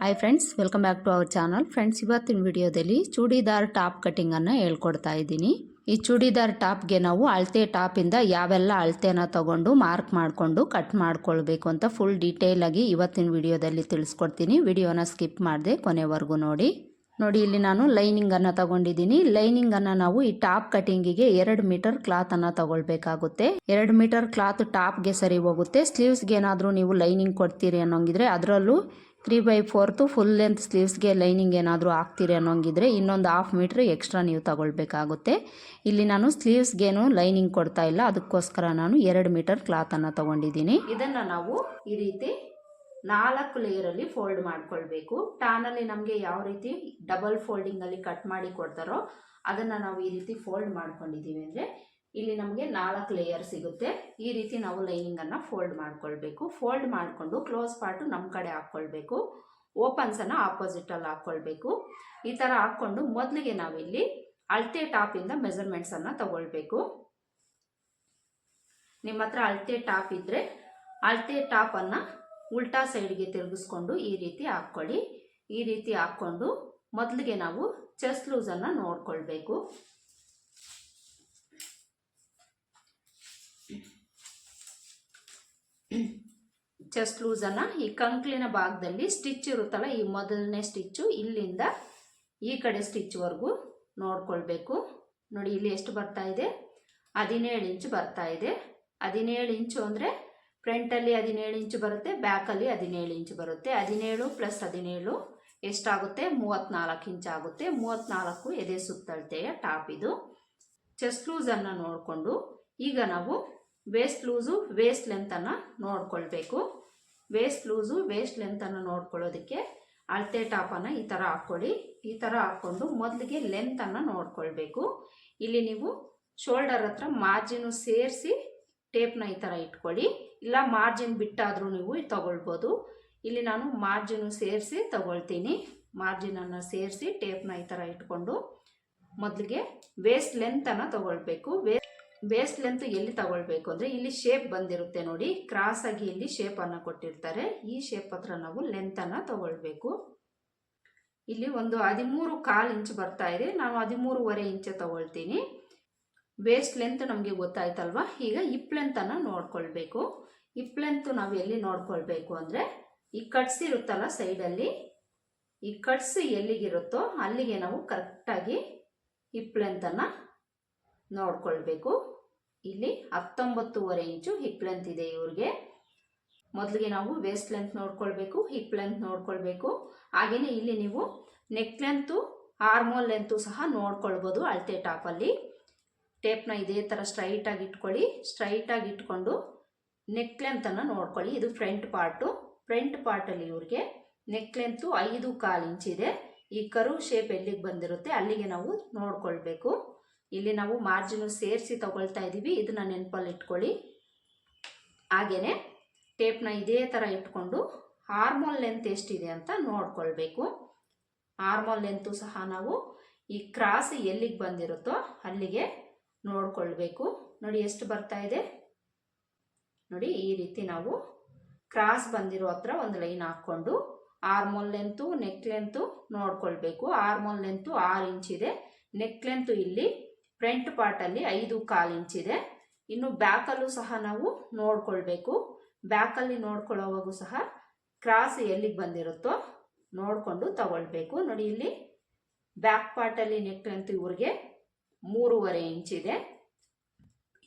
Hi friends welcome back to our channel friends ಇವತ್ತಿನ ವಿಡಿಯೋದಲ್ಲಿ churidar top ಕಟ್ಟಿಂಗನ್ನು ಹೇಳ್ಕೊಡ್ತಾ ಇದ್ದೀನಿ. ಈ ಚೂಡಿದಾರ್ ಟಾಪ್ಗೆ ನಾವು ಅಳತೆ ಟಾಪಿಂದ ಯಾವೆಲ್ಲ ಅಳತೆನ ತಗೊಂಡು ಮಾರ್ಕ್ ಮಾಡಿಕೊಂಡು ಕಟ್ ಮಾಡ್ಕೊಳ್ಬೇಕು ಅಂತ ಫುಲ್ ಡೀಟೇಲಾಗಿ ಇವತ್ತಿನ ವಿಡಿಯೋದಲ್ಲಿ ತಿಳಿಸ್ಕೊಡ್ತೀನಿ. ವಿಡಿಯೋನ ಸ್ಕಿಪ್ ಮಾಡಿದೆ ಕೊನೆವರೆಗೂ ನೋಡಿ. ನೋಡಿ, ಇಲ್ಲಿ ನಾನು ಲೈನಿಂಗನ್ನು ತಗೊಂಡಿದ್ದೀನಿ. ಲೈನಿಂಗನ್ನು ನಾವು ಈ ಟಾಪ್ ಕಟಿಂಗಿಗೆ ಎರಡು ಮೀಟರ್ ಕ್ಲಾತನ್ನು ತಗೊಳ್ಬೇಕಾಗುತ್ತೆ. ಎರಡು ಮೀಟರ್ ಕ್ಲಾತ್ ಟಾಪ್ಗೆ ಸರಿ ಹೋಗುತ್ತೆ. ಸ್ಲೀವ್ಸ್ಗೆ ಏನಾದರೂ ನೀವು ಲೈನಿಂಗ್ ಕೊಡ್ತೀರಿ ಅನ್ನೋಂಗಿದ್ರೆ ಅದರಲ್ಲೂ three by fourth full length ಸ್ಲೀವ್ಸ್ಗೆ lining ಏನಾದರೂ ಹಾಕ್ತೀರಿ ಅನ್ನೋಂಗಿದ್ರೆ ಇನ್ನೊಂದು ಹಾಫ್ ಮೀಟ್ರ್ ಎಕ್ಸ್ಟ್ರಾ ನೀವು ತಗೊಳ್ಬೇಕಾಗುತ್ತೆ. ಇಲ್ಲಿ ನಾನು ಸ್ಲೀವ್ಸ್ಗೇನು ಲೈನಿಂಗ್ ಕೊಡ್ತಾ ಇಲ್ಲ. ಅದಕ್ಕೋಸ್ಕರ ನಾನು ಎರಡು ಮೀಟರ್ ಕ್ಲಾತನ್ನು ತಗೊಂಡಿದ್ದೀನಿ. ಇದನ್ನು ನಾವು ಈ ರೀತಿ ನಾಲ್ಕು ಲೇಯರಲ್ಲಿ ಫೋಲ್ಡ್ ಮಾಡ್ಕೊಳ್ಬೇಕು. ಟಾನಲ್ಲಿ ನಮಗೆ ಯಾವ ರೀತಿ ಡಬಲ್ ಫೋಲ್ಡಿಂಗಲ್ಲಿ ಕಟ್ ಮಾಡಿ ಕೊಡ್ತಾರೋ ಅದನ್ನು ನಾವು ಈ ರೀತಿ ಫೋಲ್ಡ್ ಮಾಡ್ಕೊಂಡಿದ್ದೀವಿ ಅಂದರೆ ಇಲ್ಲಿ ನಮಗೆ ನಾಲ್ಕು ಲೇಯರ್ ಸಿಗುತ್ತೆ. ಈ ರೀತಿ ನಾವು ಲೈನಿಂಗನ್ನು ಫೋಲ್ಡ್ ಮಾಡ್ಕೊಳ್ಬೇಕು. ಫೋಲ್ಡ್ ಮಾಡಿಕೊಂಡು ಕ್ಲೋಸ್ ಪಾರ್ಟು ನಮ್ಮ ಕಡೆ ಹಾಕ್ಕೊಳ್ಬೇಕು. ಓಪನ್ಸನ್ನು ಆಪೋಸಿಟಲ್ಲಿ ಹಾಕ್ಕೊಳ್ಬೇಕು. ಈ ಥರ ಹಾಕ್ಕೊಂಡು ಮೊದಲಿಗೆ ನಾವಿಲ್ಲಿ ಅಳತೆ ಟಾಪಿಂದ ಮೆಸರ್ಮೆಂಟ್ಸನ್ನು ತಗೊಳ್ಬೇಕು. ನಿಮ್ಮ ಹತ್ರ ಅಳತೆ ಟಾಪ್ ಇದ್ದರೆ ಅಳತೆ ಟಾಪನ್ನು ಉಲ್ಟಾ ಸೈಡ್ಗೆ ತಿರುಗಿಸ್ಕೊಂಡು ಈ ರೀತಿ ಹಾಕ್ಕೊಳ್ಳಿ. ಈ ರೀತಿ ಹಾಕ್ಕೊಂಡು ಮೊದಲಿಗೆ ನಾವು ಚೆಸ್ಟ್ ಲೂಸನ್ನು ನೋಡ್ಕೊಳ್ಬೇಕು. ಚೆಸ್ಟ್ ಲೂಸನ್ನು ಈ ಕಂಕ್ಲಿನ ಭಾಗದಲ್ಲಿ ಸ್ಟಿಚ್ ಇರುತ್ತಲ್ಲ, ಈ ಮೊದಲನೇ ಸ್ಟಿಚ್ಚು ಇಲ್ಲಿಂದ ಈ ಕಡೆ ಸ್ಟಿಚ್ವರೆಗೂ ನೋಡ್ಕೊಳ್ಬೇಕು. ನೋಡಿ, ಇಲ್ಲಿ ಎಷ್ಟು ಬರ್ತಾ ಇದೆ? ಹದಿನೇಳು ಇಂಚು ಬರ್ತಾ ಇದೆ. ಹದಿನೇಳು ಇಂಚು ಅಂದರೆ ಫ್ರಂಟಲ್ಲಿ ಹದಿನೇಳು ಇಂಚು ಬರುತ್ತೆ ಬ್ಯಾಕಲ್ಲಿ ಹದಿನೇಳು ಇಂಚು ಬರುತ್ತೆ. ಹದಿನೇಳು ಪ್ಲಸ್ ಹದಿನೇಳು ಎಷ್ಟಾಗುತ್ತೆ? ಮೂವತ್ತ್ನಾಲ್ಕು ಇಂಚ್ ಆಗುತ್ತೆ. ಮೂವತ್ತ್ನಾಲ್ಕು ಎದೆ ಸುತ್ತಳತೆಯ ಟಾಪ್ ಇದು. ಚೆಸ್ಟ್ ಲೂಸನ್ನು ನೋಡಿಕೊಂಡು ಈಗ ನಾವು ವೇಸ್ಟ್ ಲೂಸು ವೇಸ್ಟ್ ಲೆಂತನ್ನು ನೋಡ್ಕೊಳ್ಬೇಕು. ವೇಸ್ಟ್ ಲೂಸು ವೇಸ್ಟ್ ಲೆಂತನ್ನು ನೋಡ್ಕೊಳ್ಳೋದಕ್ಕೆ ಅಳತೆ ಟಾಪನ್ನು ಈ ಥರ ಹಾಕ್ಕೊಳ್ಳಿ. ಈ ಥರ ಹಾಕ್ಕೊಂಡು ಮೊದಲಿಗೆ ಲೆಂತನ್ನು ನೋಡ್ಕೊಳ್ಬೇಕು. ಇಲ್ಲಿ ನೀವು ಶೋಲ್ಡರ್ ಹತ್ರ ಮಾರ್ಜಿನು ಸೇರಿಸಿ ಟೇಪ್ನ ಈ ಥರ ಇಟ್ಕೊಳ್ಳಿ. ಇಲ್ಲ ಮಾರ್ಜಿನ್ ಬಿಟ್ಟಾದರೂ ನೀವು ತಗೊಳ್ಬೋದು. ಇಲ್ಲಿ ನಾನು ಮಾರ್ಜಿನು ಸೇರಿಸಿ ತಗೊಳ್ತೀನಿ. ಮಾರ್ಜಿನನ್ನು ಸೇರಿಸಿ ಟೇಪ್ನ ಈ ಥರ ಇಟ್ಕೊಂಡು ಮೊದಲಿಗೆ ವೇಸ್ಟ್ ಲೆಂತನ್ನು ತಗೊಳ್ಬೇಕು. ವೇ ವೇಸ್ಟ್ ಲೆಂತ್ ಎಲ್ಲಿ ತಗೊಳ್ಬೇಕು? ಅಂದರೆ ಇಲ್ಲಿ ಶೇಪ್ ಬಂದಿರುತ್ತೆ ನೋಡಿ. ಕ್ರಾಸ್ ಆಗಿ ಇಲ್ಲಿ ಶೇಪನ್ನು ಕೊಟ್ಟಿರ್ತಾರೆ. ಈ ಶೇಪ್ ಹತ್ರ ನಾವು ಲೆಂತನ್ನು ತಗೊಳ್ಬೇಕು. ಇಲ್ಲಿ ಒಂದು ಹದಿಮೂರು ಕಾಲು ಇಂಚ್ ಬರ್ತಾ ಇದೆ. ನಾವು ಹದಿಮೂರುವರೆ ಇಂಚ್ ತಗೊಳ್ತೀನಿ. ವೇಸ್ಟ್ ಲೆಂತ್ ನಮಗೆ ಗೊತ್ತಾಯ್ತಲ್ವಾ? ಈಗ ಇಪ್ ಲೆಂತನ್ನು ನೋಡ್ಕೊಳ್ಬೇಕು. ಇಪ್ ಲೆಂತ್ ನಾವು ಎಲ್ಲಿ ನೋಡ್ಕೊಳ್ಬೇಕು ಅಂದರೆ ಈ ಕಟ್ಸ್ ಇರುತ್ತಲ್ಲ ಸೈಡಲ್ಲಿ ಈ ಕಟ್ಸ್ ಎಲ್ಲಿಗಿರುತ್ತೋ ಅಲ್ಲಿಗೆ ನಾವು ಕರೆಕ್ಟಾಗಿ ಹಿಪ್ ಲೆಂತನ್ನು ನೋಡ್ಕೊಳ್ಬೇಕು. ಇಲ್ಲಿ ಹತ್ತೊಂಬತ್ತೂವರೆ ಇಂಚು ಹಿಪ್ ಲೆಂತ್ ಇದೆ ಇವ್ರಿಗೆ. ಮೊದಲಿಗೆ ನಾವು ವೇಸ್ಟ್ ಲೆಂತ್ ನೋಡ್ಕೊಳ್ಬೇಕು ಹಿಪ್ ಲೆಂತ್ ನೋಡ್ಕೊಳ್ಬೇಕು. ಹಾಗೆಯೇ ಇಲ್ಲಿ ನೀವು ನೆಕ್ ಲೆಂತು ಹಾರ್ಮೋನ್ ಲೆಂತು ಸಹ ನೋಡ್ಕೊಳ್ಬೋದು ಅಳತೆ ಟಾಪಲ್ಲಿ ಟೇಪ್ನ ಇದೇ ಥರ ಸ್ಟ್ರೈಟಾಗಿ ಇಟ್ಕೊಳ್ಳಿ. ಸ್ಟ್ರೈಟಾಗಿ ಇಟ್ಕೊಂಡು ನೆಕ್ ಲೆಂತನ್ನು ನೋಡ್ಕೊಳ್ಳಿ. ಇದು ಫ್ರಂಟ್ ಪಾರ್ಟು ಫ್ರಂಟ್ ಪಾರ್ಟಲ್ಲಿ ಇವ್ರಿಗೆ ನೆಕ್ ಲೆಂತು ಐದು ಕಾಲು ಇಂಚಿದೆ. ಈ ಕರು ಶೇಪ್ ಎಲ್ಲಿಗೆ ಬಂದಿರುತ್ತೆ ಅಲ್ಲಿಗೆ ನಾವು ನೋಡ್ಕೊಳ್ಬೇಕು. ಇಲ್ಲಿ ನಾವು ಮಾರ್ಜಿನು ಸೇರಿಸಿ ತಗೊಳ್ತಾ ಇದ್ದೀವಿ ಇದನ್ನು ನೆನಪಲ್ಲಿ ಇಟ್ಕೊಳ್ಳಿ. ಹಾಗೆಯೇ ಟೇಪ್ನ ಇದೇ ಥರ ಇಟ್ಕೊಂಡು ಹಾರ್ಮೋನ್ ಲೆಂತ್ ಎಷ್ಟಿದೆ ಅಂತ ನೋಡ್ಕೊಳ್ಬೇಕು. ಹಾರ್ಮೋನ್ ಲೆಂತು ಸಹ ನಾವು ಈ ಕ್ರಾಸ್ ಎಲ್ಲಿಗೆ ಬಂದಿರುತ್ತೋ ಅಲ್ಲಿಗೆ ನೋಡ್ಕೊಳ್ಬೇಕು. ನೋಡಿ ಎಷ್ಟು ಬರ್ತಾ ಇದೆ? ನೋಡಿ ಈ ರೀತಿ ನಾವು ಕ್ರಾಸ್ ಬಂದಿರೋ ಹತ್ರ ಒಂದು ಲೈನ್ ಹಾಕ್ಕೊಂಡು ಆರ್ಮೋಲ್ ಲೆಂತು ನೆಕ್ ಲೆಂತು ನೋಡ್ಕೊಳ್ಬೇಕು. ಆರ್ಮೋಲ್ ಲೆಂತು ಆರು ಇದೆ. ನೆಕ್ ಲೆಂತು ಇಲ್ಲಿ ಫ್ರಂಟ್ ಪಾರ್ಟಲ್ಲಿ ಐದು ಕಾಲು ಇಂಚಿದೆ ಇನ್ನು ಬ್ಯಾಕಲ್ಲೂ ಸಹ ನಾವು ನೋಡ್ಕೊಳ್ಬೇಕು. ಬ್ಯಾಕಲ್ಲಿ ನೋಡ್ಕೊಳ್ಳೋವಾಗೂ ಸಹ ಕ್ರಾಸ್ ಎಲ್ಲಿಗೆ ಬಂದಿರುತ್ತೋ ನೋಡಿಕೊಂಡು ತಗೊಳ್ಬೇಕು. ನೋಡಿ ಇಲ್ಲಿ ಬ್ಯಾಕ್ ಪಾರ್ಟಲ್ಲಿ ನೆಕ್ ಲೆಂತ್ ಇವ್ರಿಗೆ ಮೂರುವರೆ ಇಂಚಿದೆ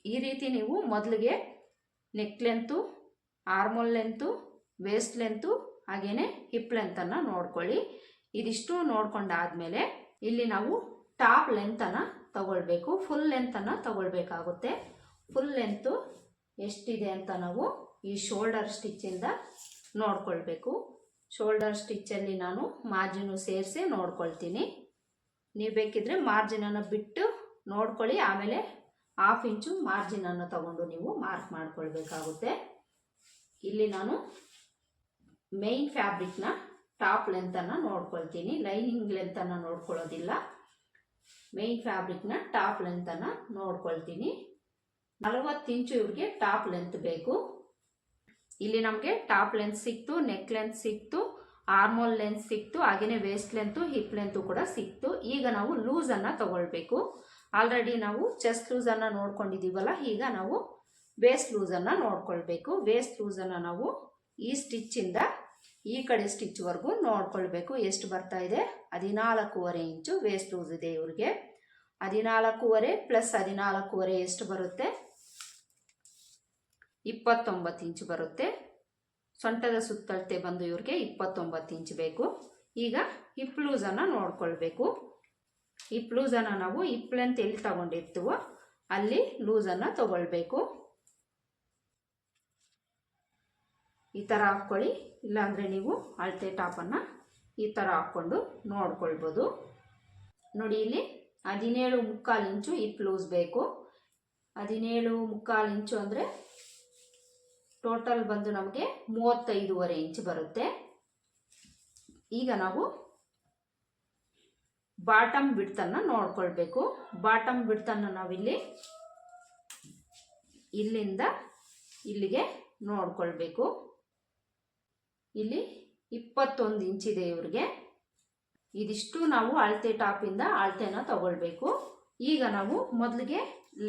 ಈ ರೀತಿ ನೀವು ಮೊದಲಿಗೆ neck length armhole length waist length ಹಾಗೆಯೇ ಹಿಪ್ ಲೆಂತನ್ನು ನೋಡ್ಕೊಳ್ಳಿ. ಇದಿಷ್ಟು ನೋಡ್ಕೊಂಡಾದಮೇಲೆ ಇಲ್ಲಿ ನಾವು ಟಾಪ್ ಲೆಂತನ್ನು ತಗೊಳ್ಬೇಕು. ಫುಲ್ ಲೆಂತನ್ನು ತಗೊಳ್ಬೇಕಾಗುತ್ತೆ. ಫುಲ್ ಲೆಂತು ಎಷ್ಟಿದೆ ಅಂತ ನಾವು ಈ ಶೋಲ್ಡರ್ ಸ್ಟಿಚ್ಚಿಂದ ನೋಡ್ಕೊಳ್ಬೇಕು. ಶೋಲ್ಡರ್ ಸ್ಟಿಚ್ಚಲ್ಲಿ ನಾನು ಮಾರ್ಜಿನು ಸೇರಿಸಿ ನೋಡ್ಕೊಳ್ತೀನಿ. ನೀವು ಬೇಕಿದ್ರೆ ಮಾರ್ಜಿನನ್ನು ಬಿಟ್ಟು ನೋಡ್ಕೊಳ್ಳಿ. ಆಮೇಲೆ ಹಾಫ್ ಇಂಚು ಮಾರ್ಜಿನನ್ನು ತಗೊಂಡು ನೀವು ಮಾರ್ಕ್ ಮಾಡ್ಕೊಳ್ಬೇಕಾಗುತ್ತೆ. ಇಲ್ಲಿ ನಾನು ಮೇಯ್ನ್ ಫ್ಯಾಬ್ರಿಕ್ನ ಟಾಪ್ ಲೆಂತನ್ನು ನೋಡ್ಕೊಳ್ತೀನಿ. ಲೈನಿಂಗ್ ಲೆಂತನ್ನು ನೋಡ್ಕೊಳ್ಳೋದಿಲ್ಲ. ಮೇಯ್ನ್ ಫ್ಯಾಬ್ರಿಕ್ನ ಟಾಪ್ ಲೆಂತನ್ನು ನೋಡ್ಕೊಳ್ತೀನಿ. ನಲವತ್ತು ಇಂಚು ಇವ್ರಿಗೆ ಟಾಪ್ ಲೆಂತ್ ಬೇಕು. ಇಲ್ಲಿ ನಮಗೆ ಟಾಪ್ ಲೆಂತ್ ಸಿಕ್ತು ನೆಕ್ ಲೆಂತ್ ಸಿಕ್ತು ಆರ್ಮೋಲ್ ಲೆಂತ್ ಸಿಕ್ತು ಹಾಗೆಯೇ ವೇಸ್ಟ್ ಲೆಂತು ಹಿಪ್ ಲೆಂತು ಕೂಡ ಸಿಕ್ತು. ಈಗ ನಾವು ಲೂಸನ್ನು ತಗೊಳ್ಬೇಕು. ಆಲ್ರೆಡಿ ನಾವು ಚೆಸ್ಟ್ ಲೂಸನ್ನು ನೋಡ್ಕೊಂಡಿದ್ದೀವಲ್ಲ ಈಗ ನಾವು ವೇಸ್ಟ್ ಲೂಸನ್ನು ನೋಡ್ಕೊಳ್ಬೇಕು. ವೇಸ್ಟ್ ಲೂಸನ್ನು ನಾವು ಈ ಸ್ಟಿಚ್ಚಿಂದ ಈ ಕಡೆ ಸ್ಟಿಚ್ವರೆಗೂ ನೋಡ್ಕೊಳ್ಬೇಕು. ಎಷ್ಟು ಬರ್ತಾ ಇದೆ? ಹದಿನಾಲ್ಕೂವರೆ ಇಂಚು ವೇಸ್ಟ್ ಲೂಸ್ ಇದೆ ಇವ್ರಿಗೆ. ಹದಿನಾಲ್ಕೂವರೆ ಪ್ಲಸ್ ಹದಿನಾಲ್ಕೂವರೆ ಎಷ್ಟು ಬರುತ್ತೆ? ಇಪ್ಪತ್ತೊಂಬತ್ತು ಇಂಚು ಬರುತ್ತೆ. ಸೊಂಟದ ಸುತ್ತಳತೆ ಬಂದು ಇವ್ರಿಗೆ ಇಪ್ಪತ್ತೊಂಬತ್ತು ಇಂಚು ಬೇಕು. ಈಗ ಹಿಪ್ ಲೂಸನ್ನು ನೋಡ್ಕೊಳ್ಬೇಕು. ಹಿಪ್ ಲೂಸನ್ನು ನಾವು ಹಿಪ್ ಲೆಂತ್ ಎಲ್ಲಿ ತಗೊಂಡಿರ್ತೀವೋ ಅಲ್ಲಿ ಲೂಸನ್ನು ತಗೊಳ್ಬೇಕು. ಈ ಥರ ಹಾಕ್ಕೊಳ್ಳಿ. ಇಲ್ಲಾಂದರೆ ನೀವು ಅಳತೆ ಟಾಪನ್ನು ಈ ಥರ ಹಾಕ್ಕೊಂಡು ನೋಡ್ಕೊಳ್ಬೋದು. ನೋಡಿ ಇಲ್ಲಿ ಹದಿನೇಳು ಮುಕ್ಕಾಲು ಇಂಚು ಈ ಪ್ಲೂಸ್ ಬೇಕು. ಹದಿನೇಳು ಮುಕ್ಕಾಲು ಇಂಚು ಅಂದರೆ ಟೋಟಲ್ ಬಂದು ನಮಗೆ ಮೂವತ್ತೈದೂವರೆ ಇಂಚ್ ಬರುತ್ತೆ. ಈಗ ನಾವು ಬಾಟಮ್ ಬಿಡ್ತನ್ನು ನೋಡ್ಕೊಳ್ಬೇಕು. ಬಾಟಮ್ ಬಿಡ್ತನ್ನು ನಾವಿಲ್ಲಿ ಇಲ್ಲಿಂದ ಇಲ್ಲಿಗೆ ನೋಡ್ಕೊಳ್ಬೇಕು. ಇಲ್ಲಿ ಇಪ್ಪತ್ತೊಂದು ಇಂಚಿದೆ ಇವ್ರಿಗೆ. ಇದಿಷ್ಟು ನಾವು ಅಳತೆ ಟಾಪಿಂದ ಅಳತೆನ ತಗೊಳ್ಬೇಕು. ಈಗ ನಾವು ಮೊದಲಿಗೆ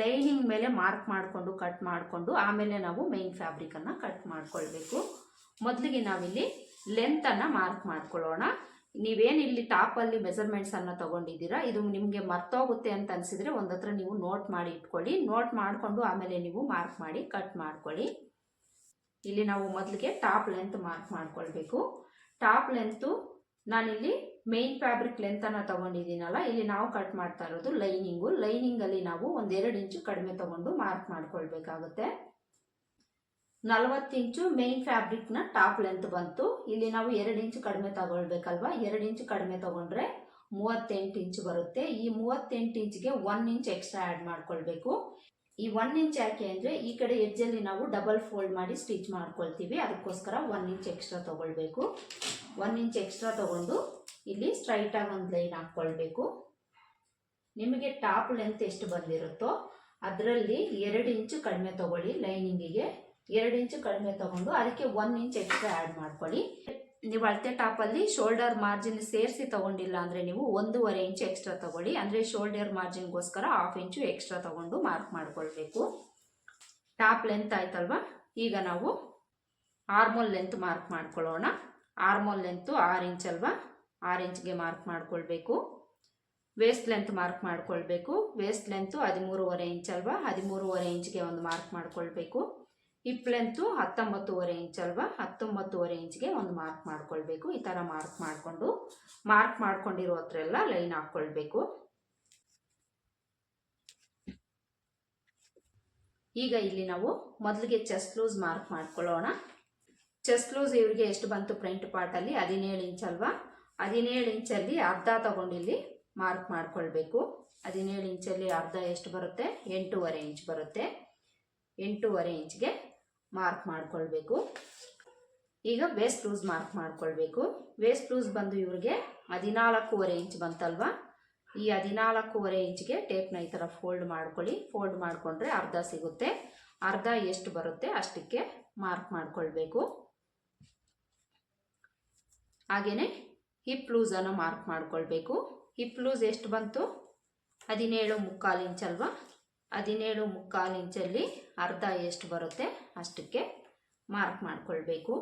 ಲೈನಿಂಗ್ ಮೇಲೆ ಮಾರ್ಕ್ ಮಾಡಿಕೊಂಡು, ಕಟ್ ಮಾಡಿಕೊಂಡು, ಆಮೇಲೆ ನಾವು ಮೈನ್ ಫ್ಯಾಬ್ರಿಕನ್ನು ಕಟ್ ಮಾಡ್ಕೊಳ್ಬೇಕು. ಮೊದಲಿಗೆ ನಾವಿಲ್ಲಿ ಲೆಂತನ್ನು ಮಾರ್ಕ್ ಮಾಡ್ಕೊಳ್ಳೋಣ. ನೀವೇನು ಇಲ್ಲಿ ಟಾಪಲ್ಲಿ ಮೆಸರ್ಮೆಂಟ್ಸನ್ನು ತೊಗೊಂಡಿದ್ದೀರಾ, ಇದು ನಿಮಗೆ ಮರ್ತೋಗುತ್ತೆ ಅಂತ ಅನಿಸಿದರೆ ಒಂದತ್ರ ನೀವು ನೋಟ್ ಮಾಡಿ ಇಟ್ಕೊಳ್ಳಿ. ನೋಟ್ ಮಾಡಿಕೊಂಡು ಆಮೇಲೆ ನೀವು ಮಾರ್ಕ್ ಮಾಡಿ, ಕಟ್ ಮಾಡ್ಕೊಳ್ಳಿ. ಇಲ್ಲಿ ನಾವು ಮೊದಲಿಗೆ ಟಾಪ್ ಲೆಂತ್ ಮಾರ್ಕ್ ಮಾಡ್ಕೊಳ್ಬೇಕು. ಟಾಪ್ ಲೆಂತು ನಾನಿಲ್ಲಿ ಮೇನ್ ಫ್ಯಾಬ್ರಿಕ್ ಲೆಂತನ್ನು ತೊಗೊಂಡಿದ್ದೀನಲ್ಲ, ಇಲ್ಲಿ ನಾವು ಕಟ್ ಮಾಡ್ತಾ ಇರೋದು ಲೈನಿಂಗು ಲೈನಿಂಗಲ್ಲಿ ನಾವು ಒಂದೆರಡು ಇಂಚು ಕಡಿಮೆ ತೊಗೊಂಡು ಮಾರ್ಕ್ ಮಾಡ್ಕೊಳ್ಬೇಕಾಗುತ್ತೆ. ನಲವತ್ತು ಇಂಚು ಮೇನ್ ಫ್ಯಾಬ್ರಿಕ್ನ ಟಾಪ್ ಲೆಂತ್ ಬಂತು. ಇಲ್ಲಿ ನಾವು ಎರಡು ಇಂಚು ಕಡಿಮೆ ತಗೊಳ್ಬೇಕಲ್ವಾ? ಎರಡು ಇಂಚು ಕಡಿಮೆ ತಗೊಂಡ್ರೆ ಮೂವತ್ತೆಂಟು ಇಂಚು ಬರುತ್ತೆ. ಈ ಮೂವತ್ತೆಂಟು ಇಂಚ್ಗೆ ಒನ್ ಇಂಚ್ ಎಕ್ಸ್ಟ್ರಾ ಆ್ಯಡ್ ಮಾಡ್ಕೊಳ್ಬೇಕು. ಈ ಒನ್ ಇಂಚ್ ಯಾಕೆ ಅಂದರೆ ಈ ಕಡೆ ಎಡ್ಜಲ್ಲಿ ನಾವು ಡಬಲ್ ಫೋಲ್ಡ್ ಮಾಡಿ ಸ್ಟಿಚ್ ಮಾಡ್ಕೊಳ್ತೀವಿ. ಅದಕ್ಕೋಸ್ಕರ ಒನ್ ಇಂಚ್ ಎಕ್ಸ್ಟ್ರಾ ತೊಗೊಳ್ಬೇಕು. ಒನ್ ಇಂಚ್ ಎಕ್ಸ್ಟ್ರಾ ತೊಗೊಂಡು ಇಲ್ಲಿ ಸ್ಟ್ರೈಟಾಗಿ ಒಂದು ಲೈನ್ ಹಾಕ್ಕೊಳ್ಬೇಕು. ನಿಮಗೆ ಟಾಪ್ ಲೆಂತ್ ಎಷ್ಟು ಬಂದಿರುತ್ತೋ ಅದರಲ್ಲಿ ಎರಡು ಇಂಚು ಕಡಿಮೆ ತಗೊಳ್ಳಿ ಲೈನಿಂಗಿಗೆ ಎರಡು ಇಂಚು ಕಡಿಮೆ ತಗೊಂಡು ಅದಕ್ಕೆ ಒನ್ ಇಂಚ್ ಎಕ್ಸ್ಟ್ರಾ ಆ್ಯಡ್ ಮಾಡ್ಕೊಳ್ಳಿ. ನೀವು ಅಳತೆ ಟಾಪಲ್ಲಿ ಶೋಲ್ಡರ್ ಮಾರ್ಜಿನ್ ಸೇರಿಸಿ ತಗೊಂಡಿಲ್ಲ ಅಂದರೆ ನೀವು ಒಂದೂವರೆ ಇಂಚು ಎಕ್ಸ್ಟ್ರಾ ತಗೊಳ್ಳಿ. ಅಂದರೆ ಶೋಲ್ಡರ್ ಮಾರ್ಜಿನ್ಗೋಸ್ಕರ ಹಾಫ್ ಇಂಚು ಎಕ್ಸ್ಟ್ರಾ ತಗೊಂಡು ಮಾರ್ಕ್ ಮಾಡ್ಕೊಳ್ಬೇಕು. ಟಾಪ್ ಲೆಂತ್ ಆಯ್ತಲ್ವಾ? ಈಗ ನಾವು ಆರ್ಮೋಲ್ ಲೆಂತ್ ಮಾರ್ಕ್ ಮಾಡ್ಕೊಳ್ಳೋಣ. ಆರ್ಮೋಲ್ ಲೆಂತು ಆರು ಇಂಚ್ ಅಲ್ವಾ? ಆರು ಇಂಚ್ಗೆ ಮಾರ್ಕ್ ಮಾಡ್ಕೊಳ್ಬೇಕು. ವೇಸ್ಟ್ ಲೆಂತ್ ಮಾರ್ಕ್ ಮಾಡ್ಕೊಳ್ಬೇಕು. ವೇಸ್ಟ್ ಲೆಂತು ಹದಿಮೂರುವರೆ ಇಂಚ್ ಅಲ್ವಾ? ಹದಿಮೂರುವರೆ ಇಂಚ್ಗೆ ಒಂದು ಮಾರ್ಕ್ ಮಾಡ್ಕೊಳ್ಬೇಕು. ಹಿಪ್ ಲೆಂತು ಹತ್ತೊಂಬತ್ತುವರೆ ಇಂಚ್ ಅಲ್ವಾ? ಹತ್ತೊಂಬತ್ತುವರೆ ಇಂಚ್ಗೆ ಒಂದು ಮಾರ್ಕ್ ಮಾಡ್ಕೊಳ್ಬೇಕು. ಈ ಥರ ಮಾರ್ಕ್ ಮಾಡಿಕೊಂಡು ಮಾರ್ಕ್ ಮಾಡ್ಕೊಂಡಿರೋ ಹತ್ರ ಎಲ್ಲ ಲೈನ್ ಹಾಕ್ಕೊಳ್ಬೇಕು. ಈಗ ಇಲ್ಲಿ ನಾವು ಮೊದಲಿಗೆ ಚೆಸ್ಟ್ ಲೂಸ್ ಮಾರ್ಕ್ ಮಾಡ್ಕೊಳ್ಳೋಣ. ಚೆಸ್ಟ್ ಲೂಸ್ ಇವ್ರಿಗೆ ಎಷ್ಟು ಬಂತು ಫ್ರಂಟ್ ಪಾರ್ಟಲ್ಲಿ ಹದಿನೇಳು ಇಂಚ್ ಅಲ್ವಾ? ಹದಿನೇಳು ಇಂಚಲ್ಲಿ ಅರ್ಧ ತಗೊಂಡಿಲ್ಲಿ ಮಾರ್ಕ್ ಮಾಡ್ಕೊಳ್ಬೇಕು. ಹದಿನೇಳು ಇಂಚಲ್ಲಿ ಅರ್ಧ ಎಷ್ಟು ಬರುತ್ತೆ? ಎಂಟೂವರೆ ಇಂಚ್ ಬರುತ್ತೆ. ಎಂಟೂವರೆ ಇಂಚ್ಗೆ ಮಾರ್ಕ್ ಮಾಡ್ಕೊಳ್ಬೇಕು. ಈಗ ವೇಸ್ಟ್ ಲೂಸ್ ಮಾರ್ಕ್ ಮಾಡ್ಕೊಳ್ಬೇಕು. ವೇಸ್ಟ್ ಲೂಸ್ ಬಂದು ಇವ್ರಿಗೆ ಹದಿನಾಲ್ಕೂವರೆ ಇಂಚ್ ಬಂತಲ್ವಾ? ಈ ಹದಿನಾಲ್ಕೂವರೆ ಇಂಚ್ಗೆ ಟೇಪ್ನ ಈ ಥರ ಫೋಲ್ಡ್ ಮಾಡ್ಕೊಳ್ಳಿ. ಫೋಲ್ಡ್ ಮಾಡಿಕೊಂಡ್ರೆ ಅರ್ಧ ಸಿಗುತ್ತೆ. ಅರ್ಧ ಎಷ್ಟು ಬರುತ್ತೆ ಅಷ್ಟಕ್ಕೆ ಮಾರ್ಕ್ ಮಾಡ್ಕೊಳ್ಬೇಕು. ಹಾಗೆಯೇ ಹಿಪ್ ಲೂಸನ್ನು ಮಾರ್ಕ್ ಮಾಡ್ಕೊಳ್ಬೇಕು. ಹಿಪ್ ಲೂಸ್ ಎಷ್ಟು ಬಂತು? ಹದಿನೇಳು ಮುಕ್ಕಾಲು ಇಂಚ್ ಅಲ್ವಾ? ಹದಿನೇಳು ಮುಕ್ಕಾಲು ಇಂಚಲ್ಲಿ ಅರ್ಧ ಎಷ್ಟು ಬರುತ್ತೆ ಅಷ್ಟಕ್ಕೆ ಮಾರ್ಕ್ ಮಾಡಿಕೊಳ್ಬೇಕು.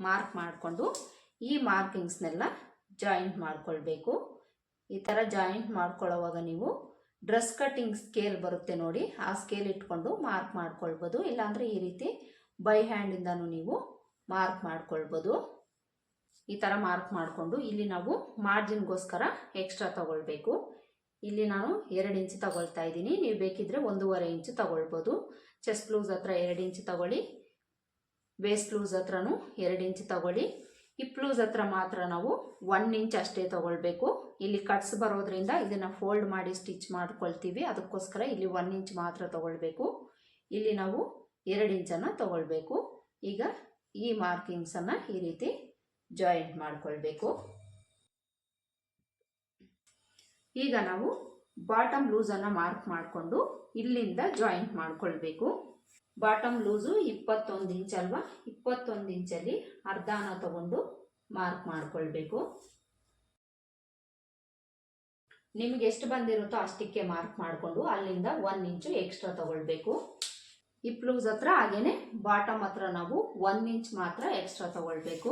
ಮಾರ್ಕ್ ಮಾಡಿಕೊಂಡು ಈ ಮಾರ್ಕಿಂಗ್ಸ್ನೆಲ್ಲ ಜಾಯಿಂಟ್ ಮಾಡಿಕೊಳ್ಬೇಕು. ಈ ಥರ ಜಾಯಿಂಟ್ ಮಾಡ್ಕೊಳ್ಳೋವಾಗ ನೀವು ಡ್ರೆಸ್ ಕಟ್ಟಿಂಗ್ ಸ್ಕೇಲ್ ಬರುತ್ತೆ ನೋಡಿ, ಆ ಸ್ಕೇಲ್ ಇಟ್ಕೊಂಡು ಮಾರ್ಕ್ ಮಾಡ್ಕೊಳ್ಬೋದು. ಇಲ್ಲಾಂದರೆ ಈ ರೀತಿ ಬೈ ಹ್ಯಾಂಡಿಂದನೂ ನೀವು ಮಾರ್ಕ್ ಮಾಡ್ಕೊಳ್ಬೋದು. ಈ ಥರ ಮಾರ್ಕ್ ಮಾಡಿಕೊಂಡು ಇಲ್ಲಿ ನಾವು ಮಾರ್ಜಿನ್ಗೋಸ್ಕರ ಎಕ್ಸ್ಟ್ರಾ ತಗೊಳ್ಬೇಕು. ಇಲ್ಲಿ ನಾನು ಎರಡು ಇಂಚು ತಗೊಳ್ತಾ ಇದ್ದೀನಿ. ನೀವು ಬೇಕಿದ್ರೆ ಒಂದೂವರೆ ಇಂಚು ತಗೊಳ್ಬೋದು. ಚೆಸ್ಟ್ ಲೂಸ್ ಹತ್ರ ಎರಡು ಇಂಚು ತಗೊಳ್ಳಿ. ವೇಸ್ಟ್ ಲೂಸ್ ಹತ್ರನೂ ಎರಡು ಇಂಚು ತಗೊಳ್ಳಿ. ಹಿಪ್ ಲೂಸ್ ಹತ್ರ ಮಾತ್ರ ನಾವು ಒನ್ ಇಂಚ್ ಅಷ್ಟೇ ತಗೊಳ್ಬೇಕು. ಇಲ್ಲಿ ಕಟ್ಸ್ ಬರೋದ್ರಿಂದ ಇದನ್ನು ಫೋಲ್ಡ್ ಮಾಡಿ ಸ್ಟಿಚ್ ಮಾಡ್ಕೊಳ್ತೀವಿ. ಅದಕ್ಕೋಸ್ಕರ ಇಲ್ಲಿ ಒನ್ ಇಂಚ್ ಮಾತ್ರ ತಗೊಳ್ಬೇಕು. ಇಲ್ಲಿ ನಾವು ಎರಡು ಇಂಚನ್ನು ತಗೊಳ್ಬೇಕು. ಈಗ ಈ ಮಾರ್ಕಿಂಗ್ಸನ್ನು ಈ ರೀತಿ ಜಾಯಿಂಟ್ ಮಾಡ್ಕೊಳ್ಬೇಕು. ಈಗ ನಾವು ಬಾಟಮ್ ಲೂಸನ್ನು ಮಾರ್ಕ್ ಮಾಡಿಕೊಂಡು ಇಲ್ಲಿಂದ ಜಾಯಿಂಟ್ ಮಾಡಿಕೊಳ್ಬೇಕು. ಬಾಟಮ್ ಲೂಸು ಇಪ್ಪತ್ತೊಂದು ಇಂಚ್ ಅಲ್ವಾ? ಇಪ್ಪತ್ತೊಂದು ಇಂಚಲ್ಲಿ ಅರ್ಧಾನ ತಗೊಂಡು ಮಾರ್ಕ್ ಮಾಡಿಕೊಳ್ಬೇಕು. ನಿಮ್ಗೆ ಎಷ್ಟು ಬಂದಿರುತ್ತೋ ಅಷ್ಟಕ್ಕೆ ಮಾರ್ಕ್ ಮಾಡಿಕೊಂಡು ಅಲ್ಲಿಂದ ಒನ್ ಇಂಚು ಎಕ್ಸ್ಟ್ರಾ ತಗೊಳ್ಬೇಕು. ಇಪ್ ಲೂಸ್ ಹತ್ರ ಹಾಗೇನೆ ಬಾಟಮ್ ಹತ್ರ ನಾವು ಒನ್ ಇಂಚ್ ಮಾತ್ರ ಎಕ್ಸ್ಟ್ರಾ ತಗೊಳ್ಬೇಕು.